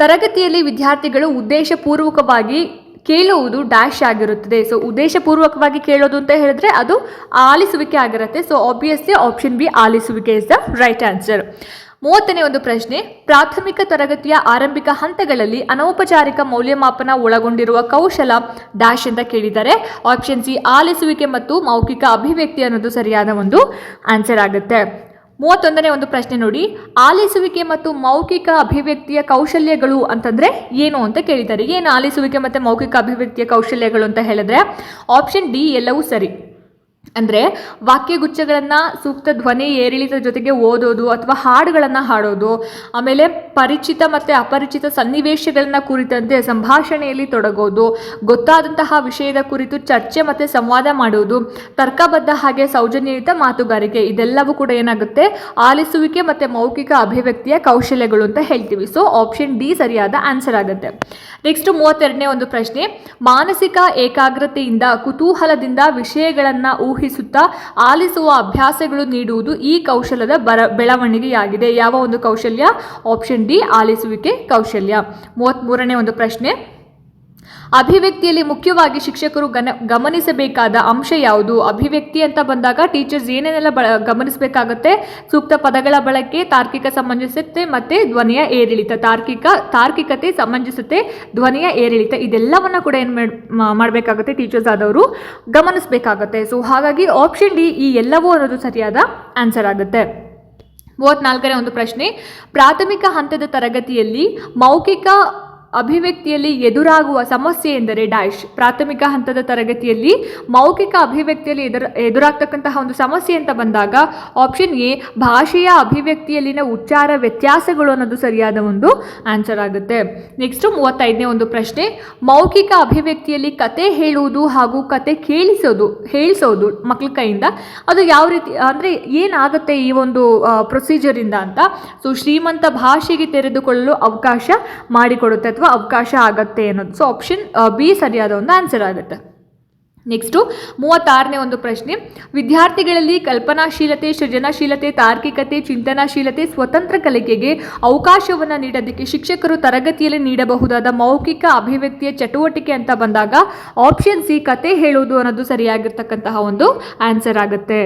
ತರಗತಿಯಲ್ಲಿ ವಿದ್ಯಾರ್ಥಿಗಳು ಉದ್ದೇಶಪೂರ್ವಕವಾಗಿ ಕೇಳುವುದು ಡ್ಯಾಶ್ ಆಗಿರುತ್ತದೆ. ಸೊ ಉದ್ದೇಶಪೂರ್ವಕವಾಗಿ ಕೇಳೋದು ಅಂತ ಹೇಳಿದ್ರೆ ಅದು ಆಲಿಸುವಿಕೆ ಆಗಿರುತ್ತೆ. ಸೊ ಆಬ್ವಿಯಸ್ಲಿ ಆಪ್ಷನ್ ಬಿ ಆಲಿಸುವಿಕೆ ಇಸ್ ದ ರೈಟ್ ಆನ್ಸರ್ ಮೂವತ್ತನೇ ಒಂದು ಪ್ರಶ್ನೆ, ಪ್ರಾಥಮಿಕ ತರಗತಿಯ ಆರಂಭಿಕ ಹಂತಗಳಲ್ಲಿ ಅನೌಪಚಾರಿಕ ಮೌಲ್ಯಮಾಪನ ಒಳಗೊಂಡಿರುವ ಕೌಶಲ ಡ್ಯಾಶ್ ಅಂತ ಕೇಳಿದ್ದಾರೆ ಆಪ್ಷನ್ ಸಿ ಆಲಿಸುವಿಕೆ ಮತ್ತು ಮೌಖಿಕ ಅಭಿವ್ಯಕ್ತಿ ಅನ್ನೋದು ಸರಿಯಾದ ಒಂದು ಆನ್ಸರ್ ಆಗುತ್ತೆ. ಮೂವತ್ತೊಂದನೇ ಒಂದು ಪ್ರಶ್ನೆ ನೋಡಿ. ಆಲಿಸುವಿಕೆ ಮತ್ತು ಮೌಖಿಕ ಅಭಿವ್ಯಕ್ತಿಯ ಕೌಶಲ್ಯಗಳು ಅಂತಂದ್ರೆ ಏನು ಅಂತ ಕೇಳಿದ್ದಾರೆ. ಏನು ಆಲಿಸುವಿಕೆ ಮತ್ತು ಮೌಖಿಕ ಅಭಿವ್ಯಕ್ತಿಯ ಕೌಶಲ್ಯಗಳು ಅಂತ ಹೇಳಿದ್ರೆ ಆಪ್ಷನ್ ಡಿ ಎಲ್ಲವೂ ಸರಿ. ಅಂದರೆ ವಾಕ್ಯಗುಚ್ಛಗಳನ್ನು ಸೂಕ್ತ ಧ್ವನಿ ಏರಿಳಿತದ ಜೊತೆಗೆ ಓದೋದು ಅಥವಾ ಹಾಡುಗಳನ್ನು ಹಾಡೋದು, ಆಮೇಲೆ ಪರಿಚಿತ ಮತ್ತು ಅಪರಿಚಿತ ಸನ್ನಿವೇಶಗಳನ್ನು ಕುರಿತಂತೆ ಸಂಭಾಷಣೆಯಲ್ಲಿ ತೊಡಗೋದು, ಗೊತ್ತಾದಂತಹ ವಿಷಯದ ಕುರಿತು ಚರ್ಚೆ ಮತ್ತು ಸಂವಾದ ಮಾಡುವುದು ತರ್ಕಬದ್ಧ ಹಾಗೆ ಸೌಜನ್ಯಯುತ ಮಾತುಗಾರಿಕೆ, ಇದೆಲ್ಲವೂ ಕೂಡ ಏನಾಗುತ್ತೆ? ಆಲಿಸುವಿಕೆ ಮತ್ತು ಮೌಖಿಕ ಅಭಿವ್ಯಕ್ತಿಯ ಕೌಶಲ್ಯಗಳು ಅಂತ ಹೇಳ್ತೀವಿ. ಸೊ ಆಪ್ಷನ್ ಡಿ ಸರಿಯಾದ ಆನ್ಸರ್ ಆಗುತ್ತೆ. ನೆಕ್ಸ್ಟ್ ಮೂವತ್ತೆರಡನೇ ಒಂದು ಪ್ರಶ್ನೆ. ಮಾನಸಿಕ ಏಕಾಗ್ರತೆಯಿಂದ, ಕುತೂಹಲದಿಂದ ವಿಷಯಗಳನ್ನು ಊಹಿಸುತ್ತಾ ಆಲಿಸುವ ಅಭ್ಯಾಸಗಳು ನೀಡುವುದು ಈ ಕೌಶಲದ ಬರ, ಬೆಳವಣಿಗೆಯಾಗಿದೆ. ಯಾವ ಒಂದು ಕೌಶಲ್ಯ? ಆಪ್ಷನ್ ಡಿ ಆಲಿಸುವಿಕೆ ಕೌಶಲ್ಯ. ಮೂವತ್ತ್ಮೂರನೇ ಒಂದು ಪ್ರಶ್ನೆ. ಅಭಿವ್ಯಕ್ತಿಯಲ್ಲಿ ಮುಖ್ಯವಾಗಿ ಶಿಕ್ಷಕರು ಗಮನಿಸಬೇಕಾದ ಅಂಶ ಯಾವುದು? ಅಭಿವ್ಯಕ್ತಿ ಅಂತ ಬಂದಾಗ ಟೀಚರ್ಸ್ ಏನೇನೆಲ್ಲ ಬಳ, ಗಮನಿಸಬೇಕಾಗುತ್ತೆ? ಸೂಕ್ತ ಪದಗಳ ಬಳಕೆ, ತಾರ್ಕಿಕ ಸಮಂಜಸತೆ ಮತ್ತು ಧ್ವನಿಯ ಏರಿಳಿತ. ತಾರ್ಕಿಕ, ತಾರ್ಕಿಕತೆ ಸಮಂಜಸತೆ, ಧ್ವನಿಯ ಏರಿಳಿತ. ಇದೆಲ್ಲವನ್ನ ಕೂಡ ಏನು ಮಾಡಬೇಕಾಗುತ್ತೆ ಟೀಚರ್ಸ್ ಆದವರು? ಗಮನಿಸಬೇಕಾಗುತ್ತೆ. ಸೊ ಹಾಗಾಗಿ ಆಪ್ಷನ್ ಡಿ ಈ ಎಲ್ಲವೂ ಅನ್ನೋದು ಸರಿಯಾದ ಆನ್ಸರ್ ಆಗುತ್ತೆ. ಮೂವತ್ನಾಲ್ಕನೇ ಒಂದು ಪ್ರಶ್ನೆ. ಪ್ರಾಥಮಿಕ ಹಂತದ ತರಗತಿಯಲ್ಲಿ ಮೌಖಿಕ ಅಭಿವ್ಯಕ್ತಿಯಲ್ಲಿ ಎದುರಾಗುವ ಸಮಸ್ಯೆ ಎಂದರೆ ಡ್ಯಾಶ್. ಪ್ರಾಥಮಿಕ ಹಂತದ ತರಗತಿಯಲ್ಲಿ ಮೌಖಿಕ ಅಭಿವ್ಯಕ್ತಿಯಲ್ಲಿ ಎದುರ, ಎದುರಾಗ್ತಕ್ಕಂತಹ ಒಂದು ಸಮಸ್ಯೆ ಅಂತ ಬಂದಾಗ ಆಪ್ಷನ್ ಎ ಭಾಷೆಯ ಅಭಿವ್ಯಕ್ತಿಯಲ್ಲಿನ ಉಚ್ಚಾರ ವ್ಯತ್ಯಾಸಗಳು ಅನ್ನೋದು ಸರಿಯಾದ ಒಂದು ಆನ್ಸರ್ ಆಗುತ್ತೆ. ನೆಕ್ಸ್ಟ್ ಮೂವತ್ತೈದನೇ ಒಂದು ಪ್ರಶ್ನೆ, ಮೌಖಿಕ ಅಭಿವ್ಯಕ್ತಿಯಲ್ಲಿ ಕತೆ ಹೇಳುವುದು ಹಾಗೂ ಕತೆ ಕೇಳಿಸೋದು, ಹೇಳಿಸೋದು ಮಕ್ಕಳ ಕೈಯಿಂದ, ಅದು ಯಾವ ರೀತಿ, ಅಂದರೆ ಏನಾಗುತ್ತೆ ಈ ಒಂದು ಪ್ರೊಸೀಜರಿಂದ ಅಂತ. ಸೊ ಶ್ರೀಮಂತ ಭಾಷೆಗೆ ತೆರೆದುಕೊಳ್ಳಲು ಅವಕಾಶ ಮಾಡಿಕೊಡುತ್ತೆ. ಅಥವಾ ಅವಕಾಶ ಆಗತ್ತೆ ಅನ್ನೋದು ಸೊ ಆಪ್ಷನ್ ಬಿ ಸರಿಯಾದ ಒಂದು ಆನ್ಸರ್ ಆಗುತ್ತೆ. ನೆಕ್ಸ್ಟು ಮೂವತ್ತಾರನೇ ಒಂದು ಪ್ರಶ್ನೆ. ವಿದ್ಯಾರ್ಥಿಗಳಲ್ಲಿ ಕಲ್ಪನಾಶೀಲತೆ, ಸೃಜನಶೀಲತೆ, ತಾರ್ಕಿಕತೆ, ಚಿಂತನಾಶೀಲತೆ, ಸ್ವತಂತ್ರ ಕಲಿಕೆಗೆ ಅವಕಾಶವನ್ನು ನೀಡೋದಕ್ಕೆ ಶಿಕ್ಷಕರು ತರಗತಿಯಲ್ಲಿ ನೀಡಬಹುದಾದ ಮೌಖಿಕ ಅಭಿವ್ಯಕ್ತಿಯ ಚಟುವಟಿಕೆ ಅಂತ ಬಂದಾಗ ಆಪ್ಷನ್ ಸಿ ಕತೆ ಹೇಳುವುದು ಅನ್ನೋದು ಸರಿಯಾಗಿರ್ತಕ್ಕಂತಹ ಒಂದು ಆನ್ಸರ್ ಆಗುತ್ತೆ.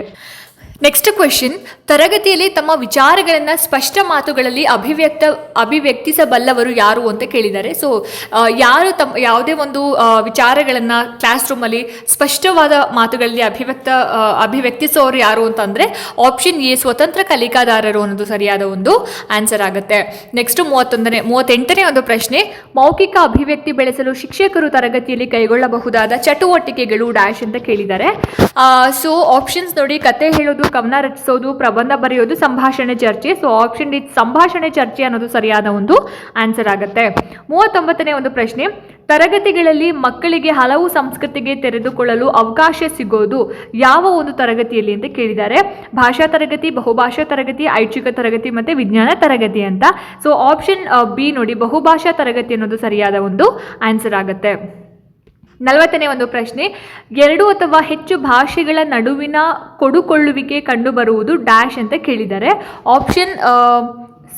ನೆಕ್ಸ್ಟ್ ಕ್ವೆಶನ್ ತರಗತಿಯಲ್ಲಿ ತಮ್ಮ ವಿಚಾರಗಳನ್ನು ಸ್ಪಷ್ಟ ಮಾತುಗಳಲ್ಲಿ ಅಭಿವ್ಯಕ್ತ, ಅಭಿವ್ಯಕ್ತಿಸಬಲ್ಲವರು ಯಾರು ಅಂತ ಕೇಳಿದ್ದಾರೆ. ಸೊ ಯಾರು ತಮ್ಮ ಯಾವುದೇ ಒಂದು ವಿಚಾರಗಳನ್ನು ಕ್ಲಾಸ್ ರೂಮಲ್ಲಿ ಸ್ಪಷ್ಟವಾದ ಮಾತುಗಳಲ್ಲಿ ಅಭಿವ್ಯಕ್ತ ಅಭಿವ್ಯಕ್ತಿಸೋರು ಯಾರು ಅಂತಂದರೆ ಆಪ್ಷನ್ ಎ ಸ್ವತಂತ್ರ ಕಲಿಕಾದಾರರು ಅನ್ನೋದು ಸರಿಯಾದ ಒಂದು ಆನ್ಸರ್ ಆಗುತ್ತೆ. ನೆಕ್ಸ್ಟ್ ಮೂವತ್ತೊಂದನೇ, ಮೂವತ್ತೆಂಟನೇ ಒಂದು ಪ್ರಶ್ನೆ. ಮೌಖಿಕ ಅಭಿವ್ಯಕ್ತಿ ಬೆಳೆಸಲು ಶಿಕ್ಷಕರು ತರಗತಿಯಲ್ಲಿ ಕೈಗೊಳ್ಳಬಹುದಾದ ಚಟುವಟಿಕೆಗಳು ಡ್ಯಾಶ್ ಅಂತ ಕೇಳಿದ್ದಾರೆ. ಸೊ ಆಪ್ಷನ್ಸ್ ನೋಡಿ ಕತೆ ಹೇಳೋದು ಕವನ ರಚಿಸೋದು, ಪ್ರಬಂಧ ಬರೆಯೋದು, ಸಂಭಾಷಣೆ ಚರ್ಚೆ. ಸೊ ಆಪ್ಷನ್ ಡಿ ಸಂಭಾಷಣೆ ಚರ್ಚೆ ಅನ್ನೋದು ಸರಿಯಾದ ಒಂದು ಆನ್ಸರ್ ಆಗುತ್ತೆ. ಮೂವತ್ತೊಂಬತ್ತನೇ ಒಂದು ಪ್ರಶ್ನೆ. ತರಗತಿಗಳಲ್ಲಿ ಮಕ್ಕಳಿಗೆ ಹಲವು ಸಂಸ್ಕೃತಿಗೆ ತೆರೆದುಕೊಳ್ಳಲು ಅವಕಾಶ ಸಿಗೋದು ಯಾವ ಒಂದು ತರಗತಿಯಲ್ಲಿ ಅಂತ ಕೇಳಿದ್ದಾರೆ. ಭಾಷಾ ತರಗತಿ, ಬಹುಭಾಷಾ ತರಗತಿ, ಐಚ್ಛಿಕ ತರಗತಿ ಮತ್ತು ವಿಜ್ಞಾನ ತರಗತಿ ಅಂತ. ಸೊ ಆಪ್ಷನ್ ಬಿ ನೋಡಿ ಬಹುಭಾಷಾ ತರಗತಿ ಅನ್ನೋದು ಸರಿಯಾದ ಒಂದು ಆನ್ಸರ್ ಆಗುತ್ತೆ. ನಲವತ್ತನೇ ಒಂದು ಪ್ರಶ್ನೆ. ಎರಡು ಅಥವಾ ಹೆಚ್ಚು ಭಾಷೆಗಳ ನಡುವಿನ ಕೊಡುಕೊಳ್ಳುವಿಕೆ ಕಂಡುಬರುವುದು ಡ್ಯಾಶ್ ಅಂತ ಕೇಳಿದ್ದಾರೆ. ಆಪ್ಷನ್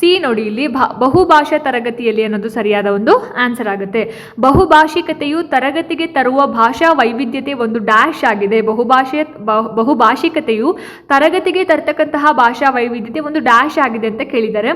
ಸಿ ನೋಡಿ, ಇಲ್ಲಿ ಬಹುಭಾಷಾ ತರಗತಿಯಲ್ಲಿ ಅನ್ನೋದು ಸರಿಯಾದ ಒಂದು ಆನ್ಸರ್ ಆಗುತ್ತೆ. ಬಹುಭಾಷಿಕತೆಯು ತರಗತಿಗೆ ತರುವ ಭಾಷಾ ವೈವಿಧ್ಯತೆ ಒಂದು ಡ್ಯಾಶ್ ಆಗಿದೆ. ಬಹುಭಾಷೆ, ಬಹು- ಬಹುಭಾಷಿಕತೆಯು ತರಗತಿಗೆ ತರ್ತಕ್ಕಂತಹ ಭಾಷಾ ವೈವಿಧ್ಯತೆ ಒಂದು ಡ್ಯಾಶ್ ಆಗಿದೆ ಅಂತ ಕೇಳಿದ್ದಾರೆ.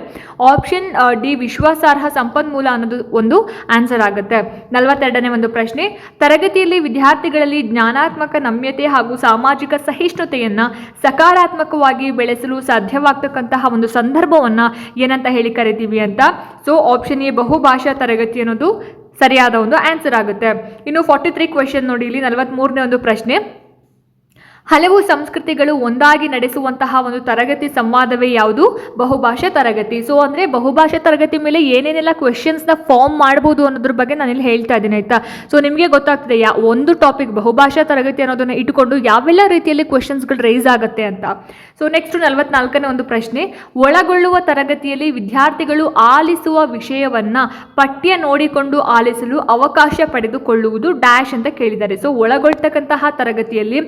ಆಪ್ಷನ್ ಡಿ ವಿಶ್ವಾಸಾರ್ಹ ಸಂಪನ್ಮೂಲ ಅನ್ನೋದು ಒಂದು ಆನ್ಸರ್ ಆಗುತ್ತೆ. ನಲವತ್ತೆರಡನೇ ಒಂದು ಪ್ರಶ್ನೆ. ತರಗತಿಯಲ್ಲಿ ವಿದ್ಯಾರ್ಥಿಗಳಲ್ಲಿ ಜ್ಞಾನಾತ್ಮಕ ನಮ್ಯತೆ ಹಾಗೂ ಸಾಮಾಜಿಕ ಸಹಿಷ್ಣುತೆಯನ್ನು ಸಕಾರಾತ್ಮಕವಾಗಿ ಬೆಳೆಸಲು ಸಾಧ್ಯವಾಗ್ತಕ್ಕಂತಹ ಒಂದು ಸಂದರ್ಭವನ್ನು ಏನಂತ ಹೇಳಿ ಕರಿತೀವಿ ಅಂತ. ಸೊ ಆಪ್ಷನ್ ಎ ಬಹುಭಾಷಾ ತರಗತಿ ಅನ್ನೋದು ಸರಿಯಾದ ಒಂದು ಆನ್ಸರ್ ಆಗುತ್ತೆ. ಇನ್ನು ಫಾರ್ಟಿ ತ್ರೀ ಕ್ವೆಶನ್ ನೋಡಿ, ಇಲ್ಲಿ ನಲವತ್ತ್ಮೂರನೇ ಒಂದು ಪ್ರಶ್ನೆ. ಹಲವು ಸಂಸ್ಕೃತಿಗಳು ಒಂದಾಗಿ ನಡೆಸುವಂತಹ ಒಂದು ತರಗತಿ ಸಂವಾದವೇ ಯಾವುದು? ಬಹುಭಾಷಾ ತರಗತಿ. ಸೊ ಅಂದರೆ ಬಹುಭಾಷಾ ತರಗತಿ ಮೇಲೆ ಏನೇನೆಲ್ಲ ಕ್ವೆಶನ್ಸ್ನ ಫಾರ್ಮ್ ಮಾಡ್ಬೋದು ಅನ್ನೋದ್ರ ಬಗ್ಗೆ ನಾನು ಇಲ್ಲಿ ಹೇಳ್ತಾ ಇದ್ದೀನಿ, ಆಯಿತಾ? ಸೊ ನಿಮಗೆ ಗೊತ್ತಾಗ್ತದೆ, ಯಾ, ಒಂದು ಟಾಪಿಕ್ ಬಹುಭಾಷಾ ತರಗತಿ ಅನ್ನೋದನ್ನು ಇಟ್ಟುಕೊಂಡು ಯಾವೆಲ್ಲ ರೀತಿಯಲ್ಲಿ ಕ್ವೆಶನ್ಸ್ಗಳು ರೈಸ್ ಆಗುತ್ತೆ ಅಂತ. ಸೊ ನೆಕ್ಸ್ಟ್ ನಲವತ್ನಾಲ್ಕನೇ ಒಂದು ಪ್ರಶ್ನೆ. ಒಳಗೊಳ್ಳುವ ತರಗತಿಯಲ್ಲಿ ವಿದ್ಯಾರ್ಥಿಗಳು ಆಲಿಸುವ ವಿಷಯವನ್ನು ಪಠ್ಯ ನೋಡಿಕೊಂಡು ಆಲಿಸಲು ಅವಕಾಶ ಪಡೆದುಕೊಳ್ಳುವುದು ಡ್ಯಾಶ್ ಅಂತ ಕೇಳಿದ್ದಾರೆ. ಸೊ ಒಳಗೊಳ್ತಕ್ಕಂತಹ ತರಗತಿಯಲ್ಲಿ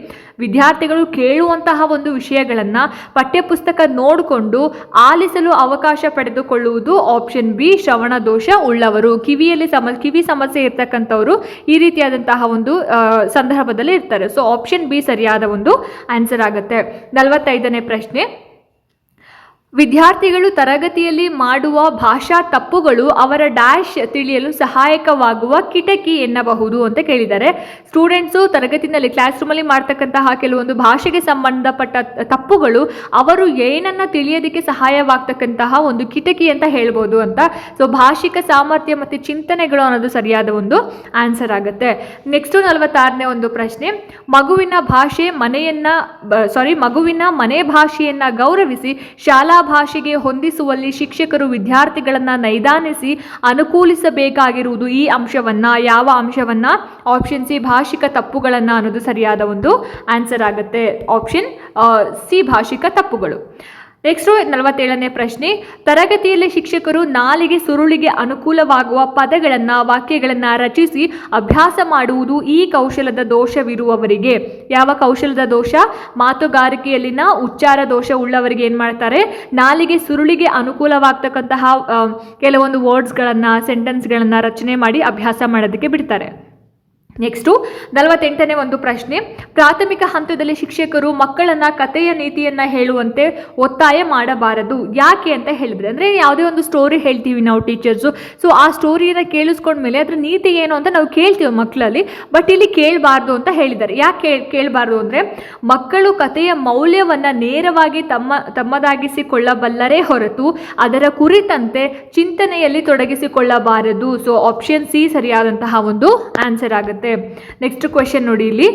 ವಿದ್ಯಾರ್ಥಿಗಳು ಕೇಳುವಂತಹ ಒಂದು ವಿಷಯಗಳನ್ನು ಪಠ್ಯಪುಸ್ತಕ ನೋಡಿಕೊಂಡು ಆಲಿಸಲು ಅವಕಾಶ ಪಡೆದುಕೊಳ್ಳುವುದು ಆಪ್ಷನ್ ಬಿ ಶ್ರವಣ ದೋಷ ಉಳ್ಳವರು. ಕಿವಿಯಲ್ಲಿ ಸಮ ಕಿವಿ ಸಮಸ್ಯೆ ಇರ್ತಕ್ಕಂಥವರು ಈ ರೀತಿಯಾದಂತಹ ಒಂದು ಸಂದರ್ಭದಲ್ಲಿ ಇರ್ತಾರೆ. ಸೊ ಆಪ್ಷನ್ ಬಿ ಸರಿಯಾದ ಒಂದು ಆನ್ಸರ್ ಆಗುತ್ತೆ. ನಲವತ್ತೈದನೇ ಪ್ರಶ್ನೆ. ವಿದ್ಯಾರ್ಥಿಗಳು ತರಗತಿಯಲ್ಲಿ ಮಾಡುವ ಭಾಷಾ ತಪ್ಪುಗಳು ಅವರ ಡ್ಯಾಶ್ ತಿಳಿಯಲು ಸಹಾಯಕವಾಗುವ ಕಿಟಕಿ ಎನ್ನಬಹುದು ಅಂತ ಕೇಳಿದ್ದಾರೆ. ಸ್ಟೂಡೆಂಟ್ಸು ತರಗತಿನಲ್ಲಿ ಕ್ಲಾಸ್ ರೂಮಲ್ಲಿ ಮಾಡ್ತಕ್ಕಂತಹ ಕೆಲವೊಂದು ಭಾಷೆಗೆ ಸಂಬಂಧಪಟ್ಟ ತಪ್ಪುಗಳು ಅವರು ಏನನ್ನ ತಿಳಿಯೋದಕ್ಕೆ ಸಹಾಯವಾಗ್ತಕ್ಕಂತಹ ಒಂದು ಕಿಟಕಿ ಅಂತ ಹೇಳ್ಬೋದು ಅಂತ. ಸೊ ಭಾಷಿಕ ಸಾಮರ್ಥ್ಯ ಮತ್ತು ಚಿಂತನೆಗಳು ಅನ್ನೋದು ಸರಿಯಾದ ಒಂದು ಆನ್ಸರ್ ಆಗುತ್ತೆ. ನೆಕ್ಸ್ಟು ನಲವತ್ತಾರನೇ ಒಂದು ಪ್ರಶ್ನೆ. ಮಗುವಿನ ಭಾಷೆ ಮನೆಯನ್ನ ಸಾರಿ ಮಗುವಿನ ಮನೆ ಭಾಷೆಯನ್ನ ಗೌರವಿಸಿ ಶಾಲಾ ಭಾಷೆಗೆ ಹೊಂದಿಸುವಲ್ಲಿ ಶಿಕ್ಷಕರು ವಿದ್ಯಾರ್ಥಿಗಳನ್ನು ನೈದಾನಿಸಿ ಅನುಕೂಲಿಸಬೇಕಾಗಿರುವುದು ಈ ಅಂಶವನ್ನ, ಯಾವ ಅಂಶವನ್ನ? ಆಪ್ಷನ್ ಸಿ, ಭಾಷಿಕ ತಪ್ಪುಗಳನ್ನು ಅನ್ನೋದು ಸರಿಯಾದ ಒಂದು ಆನ್ಸರ್ ಆಗುತ್ತೆ. ಆಪ್ಷನ್ ಸಿ, ಭಾಷಿಕ ತಪ್ಪುಗಳು. ನೆಕ್ಸ್ಟು ನಲವತ್ತೇಳನೇ ಪ್ರಶ್ನೆ. ತರಗತಿಯಲ್ಲಿ ಶಿಕ್ಷಕರು ನಾಲಿಗೆ ಸುರುಳಿಗೆ ಅನುಕೂಲವಾಗುವ ಪದಗಳನ್ನು, ವಾಕ್ಯಗಳನ್ನು ರಚಿಸಿ ಅಭ್ಯಾಸ ಮಾಡುವುದು ಈ ಕೌಶಲದ ದೋಷವಿರುವವರಿಗೆ. ಯಾವ ಕೌಶಲದ ದೋಷ? ಮಾತುಗಾರಿಕೆಯಲ್ಲಿನ ಉಚ್ಚಾರ ದೋಷ ಉಳ್ಳವರಿಗೆ ಏನು ಮಾಡ್ತಾರೆ? ನಾಲಿಗೆ ಸುರುಳಿಗೆ ಅನುಕೂಲವಾಗ್ತಕ್ಕಂತಹ ಕೆಲವೊಂದು ವರ್ಡ್ಸ್ಗಳನ್ನು ಸೆಂಟೆನ್ಸ್ಗಳನ್ನು ರಚನೆ ಮಾಡಿ ಅಭ್ಯಾಸ ಮಾಡೋದಕ್ಕೆ ಬಿಡ್ತಾರೆ. ನೆಕ್ಸ್ಟು ನಲವತ್ತೆಂಟನೇ ಒಂದು ಪ್ರಶ್ನೆ. ಪ್ರಾಥಮಿಕ ಹಂತದಲ್ಲಿ ಶಿಕ್ಷಕರು ಮಕ್ಕಳನ್ನ ಕಥೆಯ ನೀತಿಯನ್ನ ಹೇಳುವಂತೆ ಒತ್ತಾಯ ಮಾಡಬಾರದು. ಯಾಕೆ ಅಂತ ಹೇಳಿದ್ರೆ ಅಂದ್ರೆ ಯಾವುದೇ ಒಂದು ಸ್ಟೋರಿ ಹೇಳ್ತೀವಿ ನಾವು ಟೀಚರ್ಸು ಸೊ ಆ ಸ್ಟೋರಿಯನ್ನ ಕೇಳಿಸ್ಕೊಂಡ್ಮೇಲೆ ಅದ್ರ ನೀತಿ ಏನು ಅಂತ ನಾವು ಕೇಳ್ತೀವಿ ಮಕ್ಕಳಲ್ಲಿ ಬಟ್ ಇಲ್ಲಿ ಕೇಳಬಾರ್ದು ಅಂತ ಹೇಳಿದ್ದಾರೆ. ಯಾಕೆ ಕೇಳಬಾರ್ದು ಅಂದ್ರೆ, ಮಕ್ಕಳು ಕಥೆಯ ಮೌಲ್ಯವನ್ನ ನೇರವಾಗಿ ತಮ್ಮ, ತಮ್ಮದಾಗಿಸಿಕೊಳ್ಳಬಲ್ಲರೇ ಹೊರತು ಅದರ ಕುರಿತಂತೆ ಚಿಂತನೆಯಲ್ಲಿ ತೊಡಗಿಸಿಕೊಳ್ಳಬಾರದು. ಸೊ ಆಪ್ಷನ್ ಸಿ ಸರಿಯಾದಂತಹ ಒಂದು ಆನ್ಸರ್ ಆಗುತ್ತೆ. ನೆಕ್ಸ್ಟ್ ಕ್ವೆಶನ್ ನೋಡಿ ಇಲ್ಲಿ.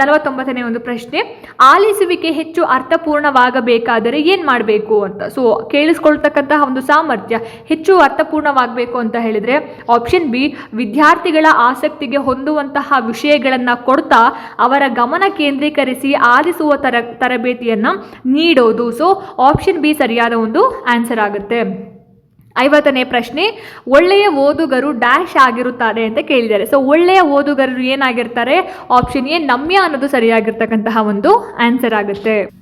ನಲವತ್ತೊಂಬತ್ತನೇ ಒಂದು ಪ್ರಶ್ನೆ. ಆಲಿಸುವಿಕೆ ಹೆಚ್ಚು ಅರ್ಥಪೂರ್ಣವಾಗಬೇಕಾದರೆ ಏನು ಮಾಡಬೇಕು ಅಂತ? ಸೊ ಕೇಳಿಸ್ಕೊಳ್ತಕ್ಕಂತಹ ಒಂದು ಸಾಮರ್ಥ್ಯ ಹೆಚ್ಚು ಅರ್ಥಪೂರ್ಣವಾಗಬೇಕು ಅಂತ ಹೇಳಿದರೆ ಆಪ್ಷನ್ ಬಿ ವಿದ್ಯಾರ್ಥಿಗಳ ಆಸಕ್ತಿಗೆ ಹೊಂದುವಂತಹ ವಿಷಯಗಳನ್ನು ಕೊಡ್ತಾ ಅವರ ಗಮನ ಕೇಂದ್ರೀಕರಿಸಿ ಆಲಿಸುವ ತರ, ತರಬೇತಿಯನ್ನು ನೀಡೋದು. ಸೊ ಆಪ್ಷನ್ ಬಿ ಸರಿಯಾದ ಒಂದು ಆನ್ಸರ್ ಆಗುತ್ತೆ. ಐವತ್ತನೇ ಪ್ರಶ್ನೆ, ಒಳ್ಳೆಯ ಓದುಗರು ಡ್ಯಾಶ್ ಆಗಿರುತ್ತಾರೆ ಅಂತ ಕೇಳಿದ್ದಾರೆ. ಸೊ ಒಳ್ಳೆಯ ಓದುಗರು ಏನಾಗಿರ್ತಾರೆ? ಆಪ್ಷನ್ ಎ ನಮ್ಯ ಅನ್ನೋದು ಸರಿಯಾಗಿರ್ತಕ್ಕಂತಹ ಒಂದು ಆನ್ಸರ್ ಆಗುತ್ತೆ.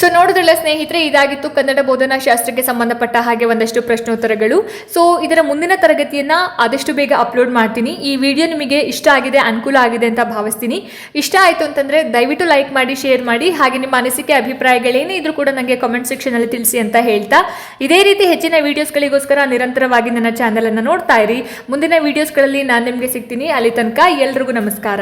ಸೊ ನೋಡಿದ್ರಲ್ಲ ಸ್ನೇಹಿತರೆ, ಇದಾಗಿತ್ತು ಕನ್ನಡ ಬೋಧನಾ ಶಾಸ್ತ್ರಕ್ಕೆ ಸಂಬಂಧಪಟ್ಟ ಹಾಗೆ ಒಂದಷ್ಟು ಪ್ರಶ್ನೋತ್ತರಗಳು. ಸೊ ಇದರ ಮುಂದಿನ ತರಗತಿಯನ್ನು ಆದಷ್ಟು ಬೇಗ ಅಪ್ಲೋಡ್ ಮಾಡ್ತೀನಿ. ಈ ವಿಡಿಯೋ ನಿಮಗೆ ಇಷ್ಟ ಆಗಿದೆ, ಅನುಕೂಲ ಆಗಿದೆ ಅಂತ ಭಾವಿಸ್ತೀನಿ. ಇಷ್ಟ ಆಯಿತು ಅಂತಂದರೆ ದಯವಿಟ್ಟು ಲೈಕ್ ಮಾಡಿ ಶೇರ್ ಮಾಡಿ, ಹಾಗೆ ನಿಮ್ಮ ಅನಿಸಿಕೆ, ಅಭಿಪ್ರಾಯಗಳೇನೇ ಇದ್ರೂ ಕೂಡ ನನಗೆ ಕಾಮೆಂಟ್ ಸೆಕ್ಷನಲ್ಲಿ ತಿಳಿಸಿ ಅಂತ ಹೇಳ್ತಾ. ಇದೇ ರೀತಿ ಹೆಚ್ಚಿನ ವೀಡಿಯೋಸ್ಗಳಿಗೋಸ್ಕರ ನಿರಂತರವಾಗಿ ನನ್ನ ಚಾನಲನ್ನು ನೋಡ್ತಾ ಇರಿ. ಮುಂದಿನ ವೀಡಿಯೋಸ್ಗಳಲ್ಲಿ ನಾನು ನಿಮಗೆ ಸಿಗ್ತೀನಿ. ಅಲ್ಲಿ ತನಕ ಎಲ್ರಿಗೂ ನಮಸ್ಕಾರ.